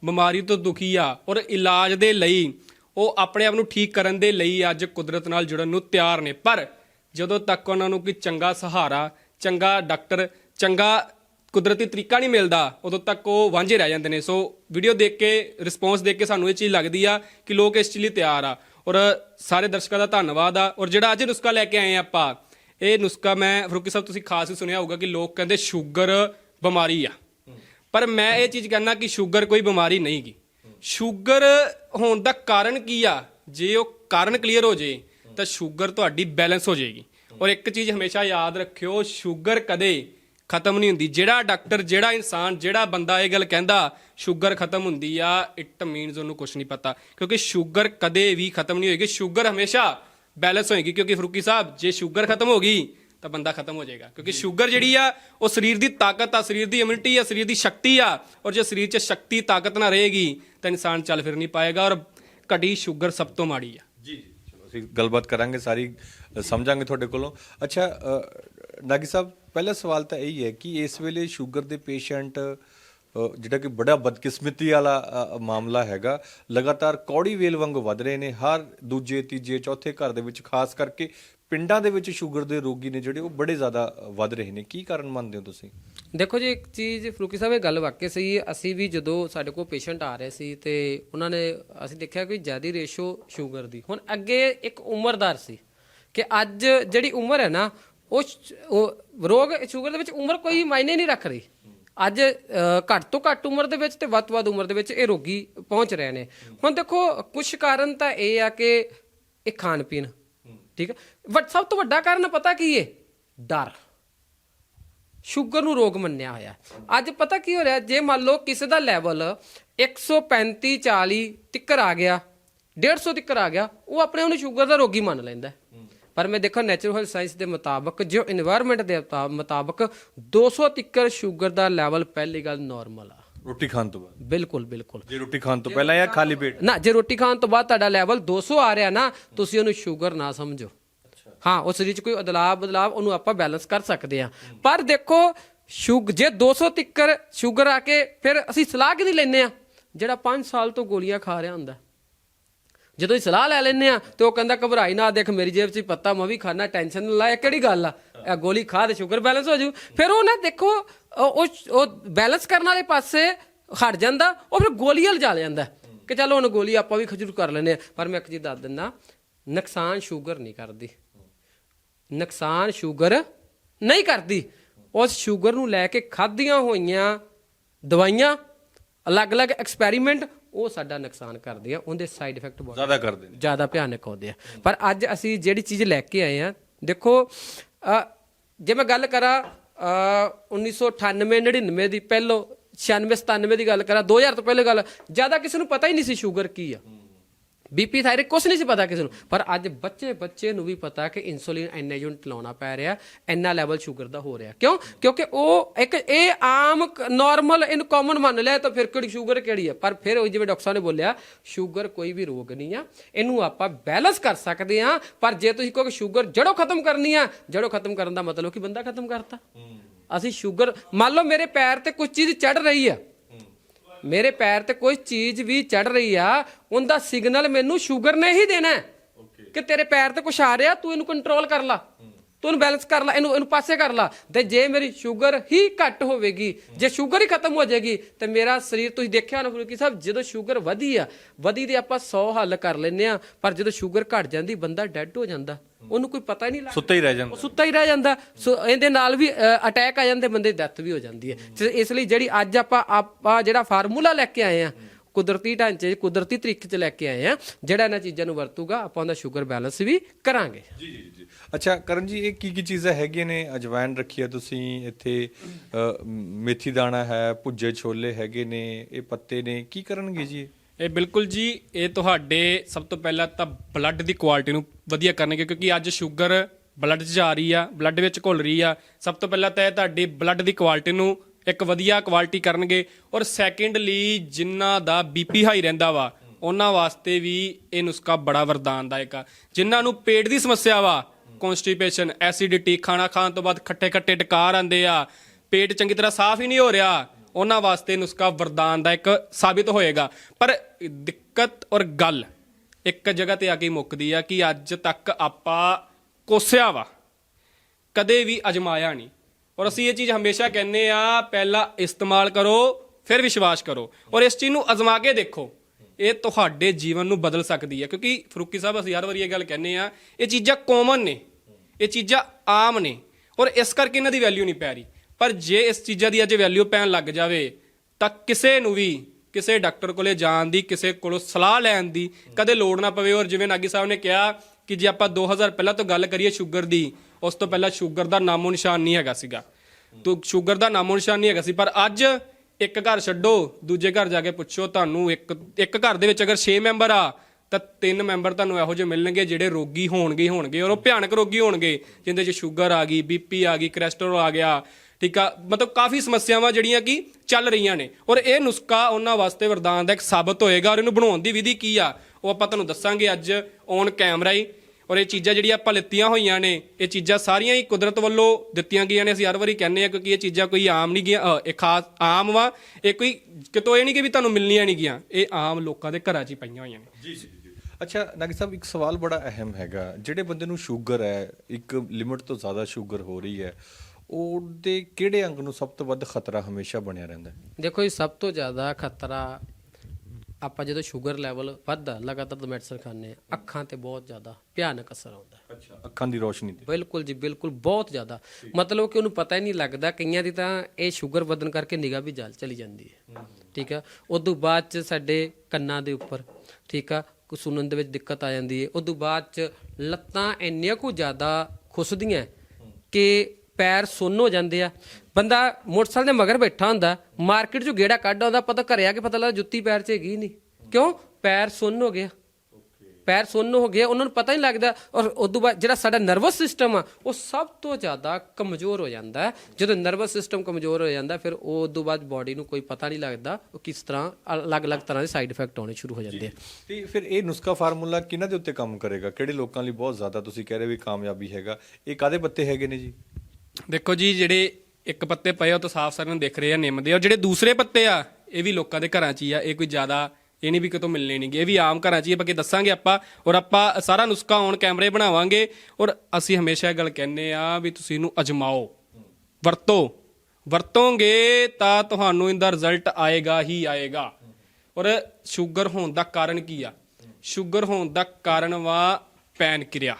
ਬਿਮਾਰੀ ਤੋਂ ਦੁਖੀ ਆ। ਔਰ ਇਲਾਜ ਦੇ ਲਈ ਉਹ ਆਪਣੇ ਆਪ ਨੂੰ ਠੀਕ ਕਰਨ ਦੇ ਲਈ ਅੱਜ ਕੁਦਰਤ ਨਾਲ ਜੁੜਨ ਨੂੰ ਤਿਆਰ ਨੇ। ਪਰ ਜਦੋਂ ਤੱਕ ਉਹਨਾਂ ਨੂੰ ਕੋਈ ਚੰਗਾ ਸਹਾਰਾ, ਚੰਗਾ ਡਾਕਟਰ, ਚੰਗਾ ਕੁਦਰਤੀ ਤਰੀਕਾ ਨਹੀਂ ਮਿਲਦਾ, ਉਦੋਂ ਤੱਕ ਉਹ ਵਾਂਝੇ ਰਹਿ ਜਾਂਦੇ ਨੇ। ਸੋ ਵੀਡੀਓ ਦੇਖ ਕੇ ਰਿਸਪੌਂਸ ਦੇਖ ਕੇ ਸਾਨੂੰ ਇਹ ਚੀਜ਼ ਲੱਗਦੀ ਆ ਕਿ ਲੋਕ ਇਸ ਚੀਜ਼ ਲਈ ਤਿਆਰ ਆ। ਔਰ ਸਾਰੇ ਦਰਸ਼ਕਾਂ ਦਾ ਧੰਨਵਾਦ ਆ। ਔਰ ਜਿਹੜਾ ਅੱਜ ਨੁਸਖਾ ਲੈ ਕੇ ਆਏ ਆ ਆਪਾਂ, ਇਹ ਨੁਸਖਾ ਮੈਂ ਫਰੂਕੀ ਸਾਹਿਬ, ਤੁਸੀਂ ਖਾਸ ਹੀ ਸੁਣਿਆ ਹੋਊਗਾ ਕਿ ਲੋਕ ਕਹਿੰਦੇ ਸ਼ੂਗਰ ਬਿਮਾਰੀ ਆ। ਪਰ ਮੈਂ ਇਹ ਚੀਜ਼ ਕਹਿੰਦਾ ਕਿ ਸ਼ੂਗਰ ਕੋਈ ਬਿਮਾਰੀ ਨਹੀਂ ਗੀ ਸ਼ੂਗਰ ਹੋਣ ਦਾ ਕਾਰਨ ਕੀ ਆ? ਜੇ ਉਹ ਕਾਰਨ ਕਲੀਅਰ ਹੋ ਜੇ, ਤਾਂ ਸ਼ੂਗਰ ਤੁਹਾਡੀ ਬੈਲੈਂਸ ਹੋ ਜਾਏਗੀ। ਔਰ ਇੱਕ ਚੀਜ਼ ਹਮੇਸ਼ਾ ਯਾਦ ਰੱਖਿਓ, ਸ਼ੂਗਰ ਕਦੇ ਖਤਮ ਨਹੀਂ ਹੁੰਦੀ। ਜਿਹੜਾ ਡਾਕਟਰ, ਜਿਹੜਾ ਇਨਸਾਨ, ਜਿਹੜਾ ਬੰਦਾ ਇਹ ਗੱਲ ਕਹਿੰਦਾ, ਸ਼ੂਗਰ ਖਤਮ ਹੁੰਦੀ ਆ ਇਟ ਮੀਨਸ ਉਹਨੂੰ ਕੁਝ ਨਹੀਂ ਪਤਾ। ਕਿਉਂਕਿ ਸ਼ੂਗਰ ਕਦੇ ਵੀ ਖਤਮ ਨਹੀਂ ਹੋਏਗੀ। ਸ਼ੂਗਰ ਹਮੇਸ਼ਾ ਬੈਲੈਂਸ ਹੋਏਗੀ। ਕਿਉਂਕਿ ਫਰੂਕੀ ਸਾਹਿਬ, ਜੇ ਸ਼ੂਗਰ ਖਤਮ ਹੋ ਗਈ, ਤਾਂ ਬੰਦਾ ਖਤਮ ਹੋ ਜਾਏਗਾ। ਕਿਉਂਕਿ ਸ਼ੂਗਰ ਜਿਹੜੀ ਆ, ਉਹ ਸਰੀਰ ਦੀ ਤਾਕਤ ਆ, ਸਰੀਰ ਦੀ ਇਮਿਊਨਿਟੀ ਆ, ਸਰੀਰ ਦੀ ਸ਼ਕਤੀ ਆ। ਔਰ ਜੇ ਸਰੀਰ 'ਚ ਸ਼ਕਤੀ, ਤਾਕਤ ਨਾ ਰਹੇਗੀ ਤਾਂ ਇਨਸਾਨ ਚੱਲ ਫਿਰ ਨਹੀਂ ਪਾਏਗਾ ਔਰ ਘਟੀ ਸ਼ੂਗਰ ਸਭ ਤੋਂ ਮਾੜੀ ਆ। ਜੀ ਜੀ। ਚਲੋ ਅਸੀਂ ਗੱਲਬਾਤ ਕਰਾਂਗੇ ਸਾਰੀ ਸਮਝਾਂਗੇ ਤੁਹਾਡੇ ਕੋਲੋਂ। ਅੱਛਾ ਅ, ਨਾਗੀ ਸਾਹਿਬ ਪਹਿਲਾ ਸਵਾਲ ਤਾਂ ਇਹੀ ਹੈ ਕਿ ਇਸ ਵੇਲੇ ਸ਼ੂਗਰ ਦੇ ਪੇਸ਼ੈਂਟ ਜਿਹੜਾ ਕਿ ਬੜਾ ਬਦਕਿਸਮਤੀ ਵਾਲਾ ਮਾਮਲਾ ਹੈਗਾ। ਲਗਾਤਾਰ ਕੌੜੀ ਵੇਲ ਵਾਂਗ ਵੱਧ ਰਹੇ ਨੇ। ਹਰ ਦੂਜੇ, ਤੀਜੇ, ਚੌਥੇ ਘਰ ਦੇ ਵਿੱਚ ਖਾਸ ਕਰਕੇ ਪਿੰਡਾਂ ਦੇ ਵਿੱਚ ਸ਼ੂਗਰ ਦੇ ਰੋਗੀ ਨੇ ਜਿਹੜੇ, ਉਹ ਬੜੇ ਜ਼ਿਆਦਾ ਵੱਧ ਰਹੇ ਨੇ। ਕੀ ਕਾਰਨ ਮੰਨਦੇ ਹੋ ਤੁਸੀਂ? ਦੇਖੋ ਜੀ, ਇੱਕ ਚੀਜ਼ ਫਰੂਕੀ ਸਾਹਿਬ, ਇਹ ਗੱਲ ਵਾਕਿਆ ਸਹੀ ਹੈ। ਅਸੀਂ ਵੀ ਜਦੋਂ ਸਾਡੇ ਕੋਲ ਪੇਸ਼ੈਂਟ ਆ ਰਹੇ ਸੀ ਤੇ ਉਹਨਾਂ ਨੇ, ਅਸੀਂ ਦੇਖਿਆ ਕਿ ਜਿਆਦੀ ਰੇਸ਼ੋ ਸ਼ੂਗਰ ਦੀ। ਹੁਣ ਅੱਗੇ ਇੱਕ ਉਮਰਦਾਰ ਸੀ ਕਿ ਅੱਜ ਜਿਹੜੀ ਉਮਰ ਹੈ ਨਾ ਉਹ ਰੋਗ ਸ਼ੂਗਰ ਦੇ ਵਿੱਚ ਉਮਰ ਕੋਈ ਮਾਇਨੇ ਨਹੀਂ ਰੱਖ ਰਹੀ। ਅੱਜ ਘੱਟ ਤੋਂ ਘੱਟ ਉਮਰ ਦੇ ਵਿੱਚ ਤੇ ਵੱਧ ਤੋਂ ਵੱਧ ਉਮਰ ਦੇ ਵਿੱਚ ਇਹ ਰੋਗੀ ਪਹੁੰਚ ਰਹੇ ਨੇ। ਹੁਣ ਦੇਖੋ ਕੁਝ ਕਾਰਨ ਤਾਂ ਇਹ ਆ ਕਿ ਇਹ ਖਾਣ ਪੀਣ, ਠੀਕ ਹੈ ਬਟ ਸਭ ਤੋਂ ਵੱਡਾ ਕਾਰਨ ਪਤਾ ਕੀ ਹੈ ਡਰ। ਸ਼ੂਗਰ ਨੂੰ ਰੋਗ ਮੰਨਿਆ ਹੋਇਆ। ਅੱਜ ਪਤਾ ਕੀ ਹੋ ਰਿਹਾ? ਜੇ ਮੰਨ ਲਓ ਕਿਸੇ ਦਾ ਲੈਵਲ 135 40 ਤਿੱਕਰ ਆ ਗਿਆ 150 ਤਿੱਕਰ ਆ ਗਿਆ, ਉਹ ਆਪਣੇ ਆਪ ਨੂੰ ਸ਼ੂਗਰ ਦਾ ਰੋਗੀ ਮੰਨ ਲੈਂਦਾ। ਪਰ ਮੈਂ ਦੇਖੋ ਨੈਚੁਰਲ ਸਾਇੰਸ ਦੇ ਮੁਤਾਬਕ ਜੋ এনवायरमेंट ਦੇ ਮੁਤਾਬਕ 200 ਤਿੱਕਰ ਸ਼ੂਗਰ ਦਾ ਲੈਵਲ ਪਹਿਲੀ ਗੱਲ ਨਾਰਮਲ ਆ। ਰੋਟੀ ਖਾਣ ਤੋਂ ਬਾਅਦ? ਬਿਲਕੁਲ ਬਿਲਕੁਲ। ਜੇ ਰੋਟੀ ਖਾਣ ਤੋਂ ਪਹਿਲਾਂ ਜਾਂ ਖਾਲੀ ਪੇਟ? ਨਾ ਜੇ ਰੋਟੀ ਖਾਣ ਤੋਂ ਬਾਅਦ ਤੁਹਾਡਾ ਲੈਵਲ 200 ਆ ਰਿਹਾ ਨਾ ਤੁਸੀਂ ਉਹਨੂੰ ਸ਼ੂਗਰ ਨਾ ਸਮਝੋ। ਹਾਂ ਉਸ ਸਰੀਰ 'ਚ ਕੋਈ ਅਦਲਾਬ ਬਦਲਾਵ ਉਹਨੂੰ ਆਪਾਂ ਬੈਲੈਂਸ ਕਰ ਸਕਦੇ ਆ ਪਰ ਦੇਖੋ ਸ਼ੂਗ ਜੇ 200 ਤਿੱਕਰ ਸ਼ੂਗਰ ਆ ਕੇ ਫਿਰ ਅਸੀਂ ਸਲਾਹ ਕਿਹਦੀ ਲੈਨੇ ਆ ਜਿਹੜਾ 5 ਸਾਲ ਤੋਂ ਗੋਲੀਆਂ ਖਾ ਰਿਹਾ ਹੁੰਦਾ। ਜਦੋਂ ਇਹ ਸਲਾਹ ਲੈ ਲੈਨੇ ਆ ਤੇ ਉਹ ਕਹਿੰਦਾ ਘਬਰਾਈ ਨਾ, ਦੇਖ ਮੇਰੀ ਜੇਬ 'ਚ ਹੀ ਪੱਤਾ, ਮੈਂ ਵੀ ਖਾਣਾ ਟੈਨਸ਼ਨ ਨਾ ਲੈ, ਇਹ ਕਿਹੜੀ ਗੱਲ ਆ? ਇਹ ਗੋਲੀ ਖਾ ਤੇ ਸ਼ੂਗਰ ਬੈਲੈਂਸ ਹੋ ਜੂ। ਫਿਰ ਉਹ ਨਾ ਦੇਖੋ, ਉਹ, ਉਹ- ਬੈਲੈਂਸ ਕਰਨ ਵਾਲੇ ਪਾਸੇ ਹਟ ਜਾਂਦਾ, ਉਹ ਫਿਰ ਗੋਲੀ ਵੱਲ ਜਾ ਜਾਂਦਾ। ਕਿ ਚਲੋ ਹੁਣ ਗੋਲੀ ਆਪਾਂ ਵੀ ਖਜੂਰ ਕਰ ਲੈਨੇ ਆ ਪਰ ਮੈਂ ਇੱਕ ਚੀਜ਼ ਦੱਸ ਦਿੰਦਾ, ਨੁਕਸਾਨ ਸ਼ੂਗਰ ਨਹੀਂ ਕਰਦੀ। ਨੁਕਸਾਨ ਸ਼ੂਗਰ ਨਹੀਂ ਕਰਦੀ। ਉਸ ਸ਼ੂਗਰ ਨੂੰ ਲੈ ਕੇ ਖਾਧੀਆਂ ਹੋਈਆਂ ਦਵਾਈਆਂ, ਅਲੱਗ-ਅਲੱਗ ਐਕਸਪੈਰੀਮੈਂਟ ਉਹ ਸਾਡਾ ਨੁਕਸਾਨ ਕਰਦੇ ਆ ਉਹਦੇ ਸਾਈਡ ਇਫੈਕਟ ਬਹੁਤ ਜ਼ਿਆਦਾ ਕਰਦੇ ਨੇ। ਜ਼ਿਆਦਾ ਭਿਆਨਕ ਹੁੰਦੇ ਆ। ਪਰ ਅੱਜ ਅਸੀਂ ਜਿਹੜੀ ਚੀਜ਼ ਲੈ ਕੇ ਆਏ ਆ ਦੇਖੋ ਜੇ ਮੈਂ ਗੱਲ ਕਰਾਂ ਅ, 1998 99 ਦੀ ਪਹਿਲੋ 96 97 ਦੀ ਗੱਲ ਕਰਾਂ 2000 ਤੋਂ ਪਹਿਲੇ ਗੱਲ ਜ਼ਿਆਦਾ ਕਿਸੇ ਨੂੰ ਪਤਾ ਹੀ ਨਹੀਂ ਸੀ ਸ਼ੂਗਰ ਕੀ ਆ। ਬੀਪੀ ਥਾਇਰਡ ਕੁਛ ਨਹੀਂ ਸੀ ਪਤਾ ਕਿਸੇ ਨੂੰ। ਪਰ ਅੱਜ ਬੱਚੇ ਬੱਚੇ ਨੂੰ ਵੀ ਪਤਾ ਕਿ ਇਨਸੂਲਿਨ ਇੰਨੇ ਯੂਨਿਟ ਲਾਉਣਾ ਪੈ ਰਿਹਾ ਇੰਨਾ ਲੈਵਲ ਸ਼ੂਗਰ ਦਾ ਹੋ ਰਿਹਾ। ਕਿਉਂ? ਕਿਉਂਕਿ ਉਹ ਇੱਕ ਇਹ ਆਮ ਨਾਰਮਲ ਇਹਨੂੰ ਕਾਮਨ ਮੰਨ ਲਿਆ ਤਾਂ ਫਿਰ ਕਿਹੜੀ ਸ਼ੂਗਰ ਕਿਹੜੀ ਹੈ ਪਰ ਫਿਰ ਉਹ ਜਿਵੇਂ ਡਾਕਟਰ ਸਾਹਿਬ ਨੇ ਬੋਲਿਆ ਸ਼ੂਗਰ ਕੋਈ ਵੀ ਰੋਗ ਨਹੀਂ ਆ। ਇਹਨੂੰ ਆਪਾਂ ਬੈਲੈਂਸ ਕਰ ਸਕਦੇ ਆ ਪਰ ਜੇ ਤੁਸੀਂ ਕਹੋ ਕਿ ਸ਼ੂਗਰ ਜੜੋਂ ਖਤਮ ਕਰਨੀ ਆ ਜੜੋਂ ਖਤਮ ਕਰਨ ਦਾ ਮਤਲਬ ਕਿ ਬੰਦਾ ਖਤਮ ਕਰਤਾ। ਅਸੀਂ ਸ਼ੂਗਰ ਮੰਨ ਲਓ ਮੇਰੇ ਪੈਰ ਤੇ ਕੁਝ ਚੀਜ਼ ਚੜ ਰਹੀ ਆ। ਮੇਰੇ ਪੈਰ ਤੇ ਕੋਈ ਚੀਜ਼ ਵੀ ਚੜ ਰਹੀ ਆ ਉਹਦਾ ਸਿਗਨਲ ਮੈਨੂੰ ਸ਼ੂਗਰ ਨੇ ਹੀ ਦੇਣਾ ਕਿ ਤੇਰੇ ਪੈਰ ਤੇ ਕੁਝ ਆ ਰਿਹਾ ਤੂੰ ਇਹਨੂੰ ਕੰਟਰੋਲ ਕਰ ਲਾ। ਤੂੰ ਇਹਨੂੰ ਬੈਲੈਂਸ ਕਰ ਲਾ ਇਹਨੂੰ ਇਹਨੂੰ ਪਾਸੇ ਕਰ ਲਾ। ਤੇ ਜੇ ਮੇਰੀ ਸ਼ੂਗਰ ਹੀ ਘੱਟ ਹੋਵੇਗੀ ਜੇ ਸ਼ੂਗਰ ਹੀ ਖਤਮ ਹੋ ਜਾਏਗੀ ਤੇ ਮੇਰਾ ਸਰੀਰ ਤੁਸੀਂ ਦੇਖਿਆ ਨਾ ਫਰੂਕੀ ਸਾਹਿਬ ਜਦੋਂ ਸ਼ੂਗਰ ਵਧੀ ਆ ਵਧੀ ਦੇ ਆਪਾਂ 100 ਹੱਲ ਕਰ ਲੈਨੇ ਆ ਪਰ ਜਦੋਂ ਸ਼ੂਗਰ ਘਟ ਜਾਂਦੀ ਬੰਦਾ ਡੈੱਡ ਹੋ ਜਾਂਦਾ। ਉਹਨੂੰ ਕੋਈ ਪਤਾ ਹੀ ਨਹੀਂ ਲੱਗਦਾ। ਸੁੱਤਾ ਹੀ ਰਹਿ ਜਾਂਦਾ। ਸੁੱਤਾ ਹੀ ਰਹਿ ਜਾਂਦਾ। ਸੋ ਇਹਦੇ ਨਾਲ ਵੀ ਅਟੈਕ ਆ ਜਾਂਦੇ ਬੰਦੇ ਦੀ ਡੈਥ ਵੀ ਹੋ ਜਾਂਦੀ ਹੈ। ਇਸ ਲਈ ਜਿਹੜੀ ਅੱਜ ਆਪਾਂ ਆਪਾਂ ਜਿਹੜਾ ਫਾਰਮੂਲਾ ਲੈ ਕੇ ਆਏ ਆ ਕੁਦਰਤੀ ਢਾਂਚੇ 'ਚ, ਕੁਦਰਤੀ ਤਰੀਕੇ 'ਚ ਲੈ ਕੇ ਆਏ ਆ ਜਿਹੜਾ ਇਹਨਾਂ ਚੀਜ਼ਾਂ ਨੂੰ ਵਰਤੂਗਾ ਆਪਾਂ ਉਹਦਾ ਸ਼ੂਗਰ ਬੈਲੈਂਸ ਵੀ ਕਰਾਂਗੇ। ਜੀ ਜੀ ਜੀ ਅੱਛਾ ਕਰਨ ਜੀ ਇਹ ਕੀ ਕੀ ਚੀਜ਼ਾਂ ਹੈਗੀਆਂ ਨੇ? ਅਜਵਾਇਨ ਰੱਖੀ ਹੈ ਤੁਸੀਂ ਇੱਥੇ ਮੇਥੀ ਦਾਣਾ ਹੈ ਭੁੱਜੇ ਛੋਲੇ ਹੈਗੇ ਨੇ ਇਹ ਪੱਤੇ ਨੇ ਕੀ ਕਰਨਗੇ ਜੀ ਇਹ? ਇਹ ਬਿਲਕੁਲ ਜੀ ਇਹ ਤੁਹਾਡੇ ਸਭ ਤੋਂ ਪਹਿਲਾਂ ਤਾਂ ਬਲੱਡ ਦੀ ਕੁਆਲਿਟੀ ਨੂੰ ਵਧੀਆ ਕਰਨਗੇ ਕਿਉਂਕਿ ਅੱਜ ਸ਼ੂਗਰ ਬਲੱਡ 'ਚ ਜਾ ਰਹੀ ਆ ਬਲੱਡ ਵਿੱਚ ਘੁਲ ਰਹੀ ਆ। ਸਭ ਤੋਂ ਪਹਿਲਾਂ ਤਾਂ ਇਹ ਤੁਹਾਡੀ ਬਲੱਡ ਦੀ ਕੁਆਲਿਟੀ ਨੂੰ ਇੱਕ ਵਧੀਆ ਕੁਆਲਿਟੀ ਕਰਨਗੇ ਔਰ ਸੈਕੰਡਲੀ ਜਿਨ੍ਹਾਂ ਦਾ ਬੀਪੀ ਹਾਈ ਰਹਿੰਦਾ ਵਾ, ਉਹਨਾਂ ਵਾਸਤੇ ਵੀ ਇਹ ਨੁਸਖਾ ਬੜਾ ਵਰਦਾਨਦਾਇਕ ਆ। ਜਿਨ੍ਹਾਂ ਨੂੰ ਪੇਟ ਦੀ ਸਮੱਸਿਆ ਵਾ ਕਨਸਟੀਪੇਸ਼ਨ ਐਸਿਡਿਟੀ ਖਾਣਾ ਖਾਣ ਤੋਂ ਬਾਅਦ ਖੱਟੇ ਖੱਟੇ ਡਕਾਰ ਆਉਂਦੇ ਆ, ਪੇਟ ਚੰਗੀ ਤਰ੍ਹਾਂ ਸਾਫ਼ ਹੀ ਨਹੀਂ ਹੋ ਰਿਹਾ, ਉਹਨਾਂ ਵਾਸਤੇ ਨੁਸਖਾ ਵਰਦਾਨਦਾਇਕ ਸਾਬਿਤ ਹੋਏਗਾ। ਪਰ ਦਿੱਕਤ ਔਰ ਗੱਲ ਇੱਕ ਜਗ੍ਹਾ ਤੇ ਆ ਕੇ ਮੁੱਕਦੀ ਆ ਕਿ ਅੱਜ ਤੱਕ ਆਪਾਂ ਕੋਸਿਆ ਵਾ, ਕਦੇ ਵੀ ਅਜਮਾਇਆ ਨਹੀਂ। ਔਰ ਅਸੀਂ ਇਹ ਚੀਜ਼ ਹਮੇਸ਼ਾ ਕਹਿੰਦੇ ਆ, ਪਹਿਲਾਂ ਇਸਤੇਮਾਲ ਕਰੋ, ਫਿਰ ਵਿਸ਼ਵਾਸ ਕਰੋ। ਔਰ ਇਸ ਚੀਜ਼ ਨੂੰ ਅਜ਼ਮਾ ਕੇ ਦੇਖੋ। ਇਹ ਤੁਹਾਡੇ ਜੀਵਨ ਨੂੰ ਬਦਲ ਸਕਦੀ ਹੈ। ਕਿਉਂਕਿ ਫਰੂਕੀ ਸਾਹਿਬ, ਅਸੀਂ ਹਰ ਵਾਰੀ ਇਹ ਗੱਲ ਕਹਿੰਦੇ ਆ ਇਹ ਚੀਜ਼ਾਂ ਕਾਮਨ ਨੇ। ਇਹ ਚੀਜ਼ਾਂ ਆਮ ਨੇ। ਔਰ ਇਸ ਕਰਕੇ ਇਹਨਾਂ ਦੀ ਵੈਲਿਊ ਨਹੀਂ ਪੈ ਰਹੀ। ਪਰ ਜੇ ਇਸ ਚੀਜ਼ਾਂ ਦੀ ਅੱਜ ਵੈਲਿਊ ਪੈਣ ਲੱਗ ਜਾਵੇ, ਤਾਂ ਕਿਸੇ ਨੂੰ ਵੀ, ਕਿਸੇ ਡਾਕਟਰ ਕੋਲੇ ਜਾਣ ਦੀ, ਕਿਸੇ ਕੋਲੋਂ ਸਲਾਹ ਲੈਣ ਦੀ ਕਦੇ ਲੋੜ ਨਾ ਪਵੇ। ਔਰ ਜਿਵੇਂ ਨਾਗੀ ਸਾਹਿਬ ਨੇ ਕਿਹਾ ਕਿ ਜੇ ਆਪਾਂ 2000 ਪਹਿਲਾਂ ਤੋਂ ਗੱਲ ਕਰੀਏ ਸ਼ੂਗਰ ਦੀ ਉਸ ਤੋਂ ਪਹਿਲਾਂ ਸ਼ੂਗਰ ਦਾ ਨਾਮੋ ਨਿਸ਼ਾਨ ਨਹੀਂ ਹੈਗਾ ਸੀਗਾ। ਤੋ ਸ਼ੂਗਰ ਦਾ ਨਾਮੋ ਨਿਸ਼ਾਨ ਨਹੀਂ ਹੈਗਾ ਸੀ, ਪਰ ਅੱਜ ਇੱਕ ਘਰ ਛੱਡੋ, ਦੂਜੇ ਘਰ ਜਾ ਕੇ ਪੁੱਛੋ, ਤੁਹਾਨੂੰ ਇੱਕ ਇੱਕ ਘਰ ਦੇ ਵਿੱਚ ਅਗਰ 6 ਮੈਂਬਰ ਆ, ਤਾਂ ਤਿੰਨ ਮੈਂਬਰ ਤੁਹਾਨੂੰ ਇਹੋ ਜਿਹੇ ਮਿਲਣਗੇ ਜਿਹੜੇ ਰੋਗੀ ਹੋਣਗੇ ਹੋਣਗੇ ਔਰ ਉਹ ਭਿਆਨਕ ਰੋਗੀ ਹੋਣਗੇ, ਜਿੰਦੇ 'ਚ ਸ਼ੂਗਰ ਆ ਗਈ ਬੀਪੀ ਆ ਗਈ ਕੋਲੇਸਟ੍ਰੋਲ ਆ ਗਿਆ, ਠੀਕ ਆ? ਮਤਲਬ ਕਾਫੀ ਸਮੱਸਿਆਵਾਂ ਜਿਹੜੀਆਂ ਕਿ ਚੱਲ ਰਹੀਆਂ ਨੇ ਔਰ ਇਹ ਨੁਸਖਾ ਉਹਨਾਂ ਵਾਸਤੇ ਵਰਦਾਨ ਦਾ ਇੱਕ ਸਾਬਤ ਹੋਏਗਾ ਔਰ ਇਹਨੂੰ ਬਣਾਉਣ ਦੀ ਵਿਧੀ ਕੀ ਆ? ਉਹ ਆਪਾਂ ਤੁਹਾਨੂੰ ਦੱਸਾਂਗੇ ਅੱਜ ਔਨ ਕੈਮਰਾ ਹੀ। ਔਰ ਇਹ ਚੀਜ਼ਾਂ ਜਿਹੜੀਆਂ ਆਪਾਂ ਲਿੱਤੀਆਂ ਹੋਈਆਂ ਨੇ ਇਹ ਚੀਜ਼ਾਂ ਸਾਰੀਆਂ ਹੀ ਕੁਦਰਤ ਵੱਲੋਂ ਦਿੱਤੀਆਂ ਗਈਆਂ ਨੇ। ਅਸੀਂ ਹਰ ਵਾਰੀ ਕਹਿੰਦੇ ਆ ਕਿਉਂਕਿ ਇਹ ਚੀਜ਼ਾਂ ਕੋਈ ਆਮ ਨਹੀਂ ਗਈਆਂ ਅ, ਇਹ ਖਾਸ ਆਮ ਵਾ ਇਹ ਕੋਈ ਕਿਤੋਂ ਇਹ ਨਹੀਂ ਕਿ ਵੀ ਤੁਹਾਨੂੰ ਮਿਲਣੀਆਂ ਨਹੀਂ ਗਈਆਂ ਇਹ ਆਮ ਲੋਕਾਂ ਦੇ ਘਰਾਂ 'ਚ ਹੀ ਪਈਆਂ ਹੋਈਆਂ ਨੇ। ਜੀ ਜੀ ਅੱਛਾ ਨਾਗੀ ਸਾਹਿਬ ਇੱਕ ਸਵਾਲ ਬੜਾ ਅਹਿਮ ਹੈਗਾ। ਜਿਹੜੇ ਬੰਦੇ ਨੂੰ ਸ਼ੂਗਰ ਹੈ ਇੱਕ ਲਿਮਿਟ ਤੋਂ ਜ਼ਿਆਦਾ ਸ਼ੂਗਰ ਹੋ ਰਹੀ ਹੈ ਉਹਦੇ ਕਿਹੜੇ ਅੰਗ ਨੂੰ ਸਭ ਤੋਂ ਵੱਧ ਖਤਰਾ ਹਮੇਸ਼ਾ ਬਣਿਆ ਰਹਿੰਦਾ ਹੈ? ਦੇਖੋ ਜੀ ਸਭ ਤੋਂ ਜ਼ਿਆਦਾ ਖਤਰਾ ਆਪਾਂ ਜਦੋਂ ਸ਼ੂਗਰ ਲੈਵਲ ਵੱਧਦਾ ਲਗਾਤਾਰ ਤੋਂ ਮੈਡੀਸਨ ਖਾਂਦੇ ਹਾਂ ਅੱਖਾਂ ਤੇ ਬਹੁਤ ਜ਼ਿਆਦਾ ਭਿਆਨਕ ਅਸਰ ਆਉਂਦਾ। ਅੱਛਾ। ਅੱਖਾਂ ਦੀ ਰੋਸ਼ਨੀ ਤੇ। ਬਿਲਕੁਲ ਜੀ ਬਿਲਕੁਲ ਬਹੁਤ ਜ਼ਿਆਦਾ। ਮਤਲਬ ਕਿ ਉਹਨੂੰ ਪਤਾ ਹੀ ਨਹੀਂ ਲੱਗਦਾ ਕਈਆਂ ਦੀ ਤਾਂ ਇਹ ਸ਼ੂਗਰ ਵਧਣ ਕਰਕੇ ਨਿਗਾਹ ਵੀ ਜਲ ਚਲੀ ਜਾਂਦੀ ਹੈ। ਠੀਕ ਆ? ਤੋਂ ਬਾਅਦ ਚ ਸਾਡੇ ਕੰਨਾਂ ਦੇ ਉੱਪਰ ਠੀਕ ਆ? ਕੁ ਸੁਣਨ ਦੇ ਵਿੱਚ ਦਿੱਕਤ ਆ ਜਾਂਦੀ ਹੈ। ਤੋਂ ਬਾਅਦ ਚ ਲੱਤਾਂ ਇੰਨੀਆਂ ਕੁ ਜ਼ਿਆਦਾ ਖੁੱਸਦੀਆਂ ਕਿ ਪੈਰ ਸੁੰਨ ਹੋ ਜਾਂਦੇ ਆ। ਬੰਦਾ ਮੋਟਰਸਾਈਕਲ ਦੇ ਮਗਰ ਬੈਠਾ ਹੁੰਦਾ, ਮਾਰਕੀਟ 'ਚੋਂ ਗੇੜਾ ਕੱਢ ਆਉਂਦਾ, ਪਤਾ ਘਰੇ ਆ ਕੇ ਪਤਾ ਲੱਗਦਾ ਜੁੱਤੀ ਪੈਰ 'ਚ ਹੈਗੀ ਨਹੀਂ। ਕਿਉਂ? ਪੈਰ ਸੁੰਨ ਹੋ ਗਿਆ। ਪੈਰ ਸੁੰਨ ਹੋ ਗਿਆ, ਉਹਨਾਂ ਨੂੰ ਪਤਾ ਹੀ ਨਹੀਂ ਲੱਗਦਾ। ਔਰ ਉਦੋਂ ਬਾਅਦ ਜਿਹੜਾ ਸਾਡਾ ਨਰਵਸ ਸਿਸਟਮ ਆ, ਉਹ ਸਭ ਤੋਂ ਜ਼ਿਆਦਾ ਕਮਜ਼ੋਰ ਹੋ ਜਾਂਦਾ ਜਦੋਂ ਨਰਵਸ ਸਿਸਟਮ ਕਮਜ਼ੋਰ ਹੋ ਜਾਂਦਾ, ਫਿਰ ਉਹ ਉਦੋਂ ਬਾਅਦ ਬਾਡੀ ਨੂੰ ਕੋਈ ਪਤਾ ਨਹੀਂ ਲੱਗਦਾ ਉਹ ਕਿਸ ਤਰ੍ਹਾਂ ਅਲੱਗ-ਅਲੱਗ ਤਰ੍ਹਾਂ ਦੇ ਸਾਈਡ ਇਫੈਕਟ ਆਉਣੇ ਸ਼ੁਰੂ ਹੋ ਜਾਂਦੇ ਆ। ਤੇ ਫਿਰ ਇਹ ਨੁਸਖਾ ਫਾਰਮੂਲਾ ਕਿਹਨਾਂ ਦੇ ਉੱਤੇ ਕੰਮ ਕਰੇਗਾ? ਕਿਹੜੇ ਲੋਕਾਂ ਲਈ ਬਹੁਤ ਜ਼ਿਆਦਾ ਤੁਸੀਂ ਕਹਿ ਰਹੇ ਵੀ ਕਾਮਯਾਬੀ ਹੈਗਾ? ਇਹ ਕਾਦੇ ਪੱਤੇ ਹੈਗੇ ਨੇ ਜੀ? ਦੇਖੋ ਜੀ, ਜਿਹੜੇ ਇੱਕ ਪੱਤੇ ਪਏ ਆ, ਉਹ ਤਾਂ ਸਾਫ਼ ਸਾਰਿਆਂ ਨੂੰ ਦਿਖ ਰਹੇ ਆ, ਨਿੰਮ ਦੇ। ਔਰ ਜਿਹੜੇ ਦੂਸਰੇ ਪੱਤੇ ਆ, ਇਹ ਵੀ ਲੋਕਾਂ ਦੇ ਘਰਾਂ 'ਚ ਹੀ ਆ, ਇਹ ਕੋਈ ਜ਼ਿਆਦਾ, ਇਹ ਨਹੀਂ ਵੀ ਕਿਤੋਂ ਮਿਲਣੇ ਨਹੀਂਗੇ। ਇਹ ਵੀ ਆਮ ਘਰਾਂ 'ਚ ਹੀ ਆ, ਬਾਕੀ ਦੱਸਾਂਗੇ ਆਪਾਂ। ਔਰ ਆਪਾਂ ਸਾਰਾ ਨੁਸਖਾ ਔਨ ਕੈਮਰੇ ਬਣਾਵਾਂਗੇ। ਔਰ ਅਸੀਂ ਹਮੇਸ਼ਾ ਇਹ ਗੱਲ ਕਹਿੰਨੇ ਆ ਵੀ ਤੁਸੀਂ ਇਹਨੂੰ ਅਜਮਾਓ। ਵਰਤੋ। ਵਰਤੋਂਗੇ ਤਾਂ ਤੁਹਾਨੂੰ ਇਹਦਾ ਰਿਜ਼ਲਟ ਆਏਗਾ ਹੀ ਆਏਗਾ। ਔਰ ਸ਼ੂਗਰ ਹੋਣ ਦਾ ਕਾਰਨ ਕੀ ਆ? ਸ਼ੂਗਰ ਹੋਣ ਦਾ ਕਾਰਨ ਵਾ ਪੈਨਕ੍ਰੀਆ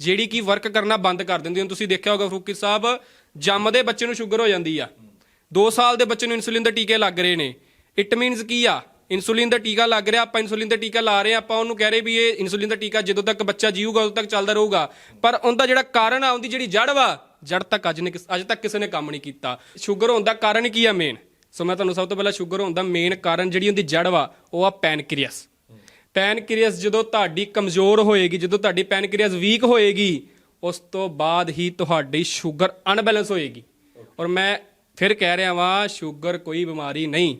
ਜਿਹੜੀ ਕਿ ਵਰਕ ਕਰਨਾ ਬੰਦ ਕਰ ਦਿੰਦੀ ਹੁਣ ਤੁਸੀਂ ਦੇਖਿਆ ਹੋਗਾ ਫਰੂਕੀ ਸਾਹਿਬ ਜੰਮਦੇ ਬੱਚੇ ਨੂੰ ਸ਼ੂਗਰ ਹੋ ਜਾਂਦੀ ਆ। 2 ਸਾਲ ਦੇ ਬੱਚੇ ਨੂੰ ਇਨਸੂਲਿਨ ਦੇ ਟੀਕੇ ਲੱਗ ਰਹੇ ਨੇ। ਇਟ ਮੀਨਸ ਕੀ ਆ? ਇਨਸੂਲਿਨ ਦਾ ਟੀਕਾ ਲੱਗ ਰਿਹਾ, ਆਪਾਂ ਇਨਸੂਲਿਨ ਦਾ ਟੀਕਾ ਲਾ ਰਹੇ ਆ, ਆਪਾਂ ਉਹਨੂੰ ਕਹਿ ਰਹੇ ਵੀ ਇਹ ਇਨਸੂਲਿਨ ਦਾ ਟੀਕਾ ਜਦੋਂ ਤੱਕ ਬੱਚਾ ਜੀਊਗਾ, ਉਦੋਂ ਤੱਕ ਚੱਲਦਾ ਰਹੂਗਾ। ਪਰ ਉਹਦਾ ਜਿਹੜਾ ਕਾਰਨ ਆ, ਉਹਦੀ ਜਿਹੜੀ ਜੜ ਵਾ ਜੜ ਤੱਕ ਅੱਜ ਨੇ ਕਿਸ- ਅੱਜ ਤੱਕ ਕਿਸੇ ਨੇ ਕੰਮ ਨਹੀਂ ਕੀਤਾ। ਸ਼ੂਗਰ ਹੋਣ ਦਾ ਕਾਰਨ ਕੀ ਆ ਮੇਨ ਸੋ ਮੈਂ ਤੁਹਾਨੂੰ ਸਭ ਤੋਂ ਪਹਿਲਾਂ ਸ਼ੂਗਰ ਹੋਣ ਦਾ ਮੇਨ ਕਾਰਨ ਜਿਹੜੀ ਉਹਦੀ ਜੜ ਵਾ, ਉਹ ਆ ਪੈਨਕ੍ਰੀਅਸ ਪੈਨਕ੍ਰੀਅਸ ਜਦੋਂ ਤੁਹਾਡੀ ਕਮਜ਼ੋਰ ਹੋਏਗੀ, ਜਦੋਂ ਤੁਹਾਡੀ ਪੈਨਕ੍ਰੀਅਸ ਵੀਕ ਹੋਏਗੀ, ਉਸ ਤੋਂ ਬਾਅਦ ਹੀ ਤੁਹਾਡੀ ਸ਼ੂਗਰ ਅਨਬੈਲੈਂਸ ਹੋਏਗੀ। ਔਰ ਮੈਂ ਫਿਰ ਕਹਿ ਰਿਹਾ ਵਾਂ, ਸ਼ੂਗਰ ਕੋਈ ਬਿਮਾਰੀ ਨਹੀਂ।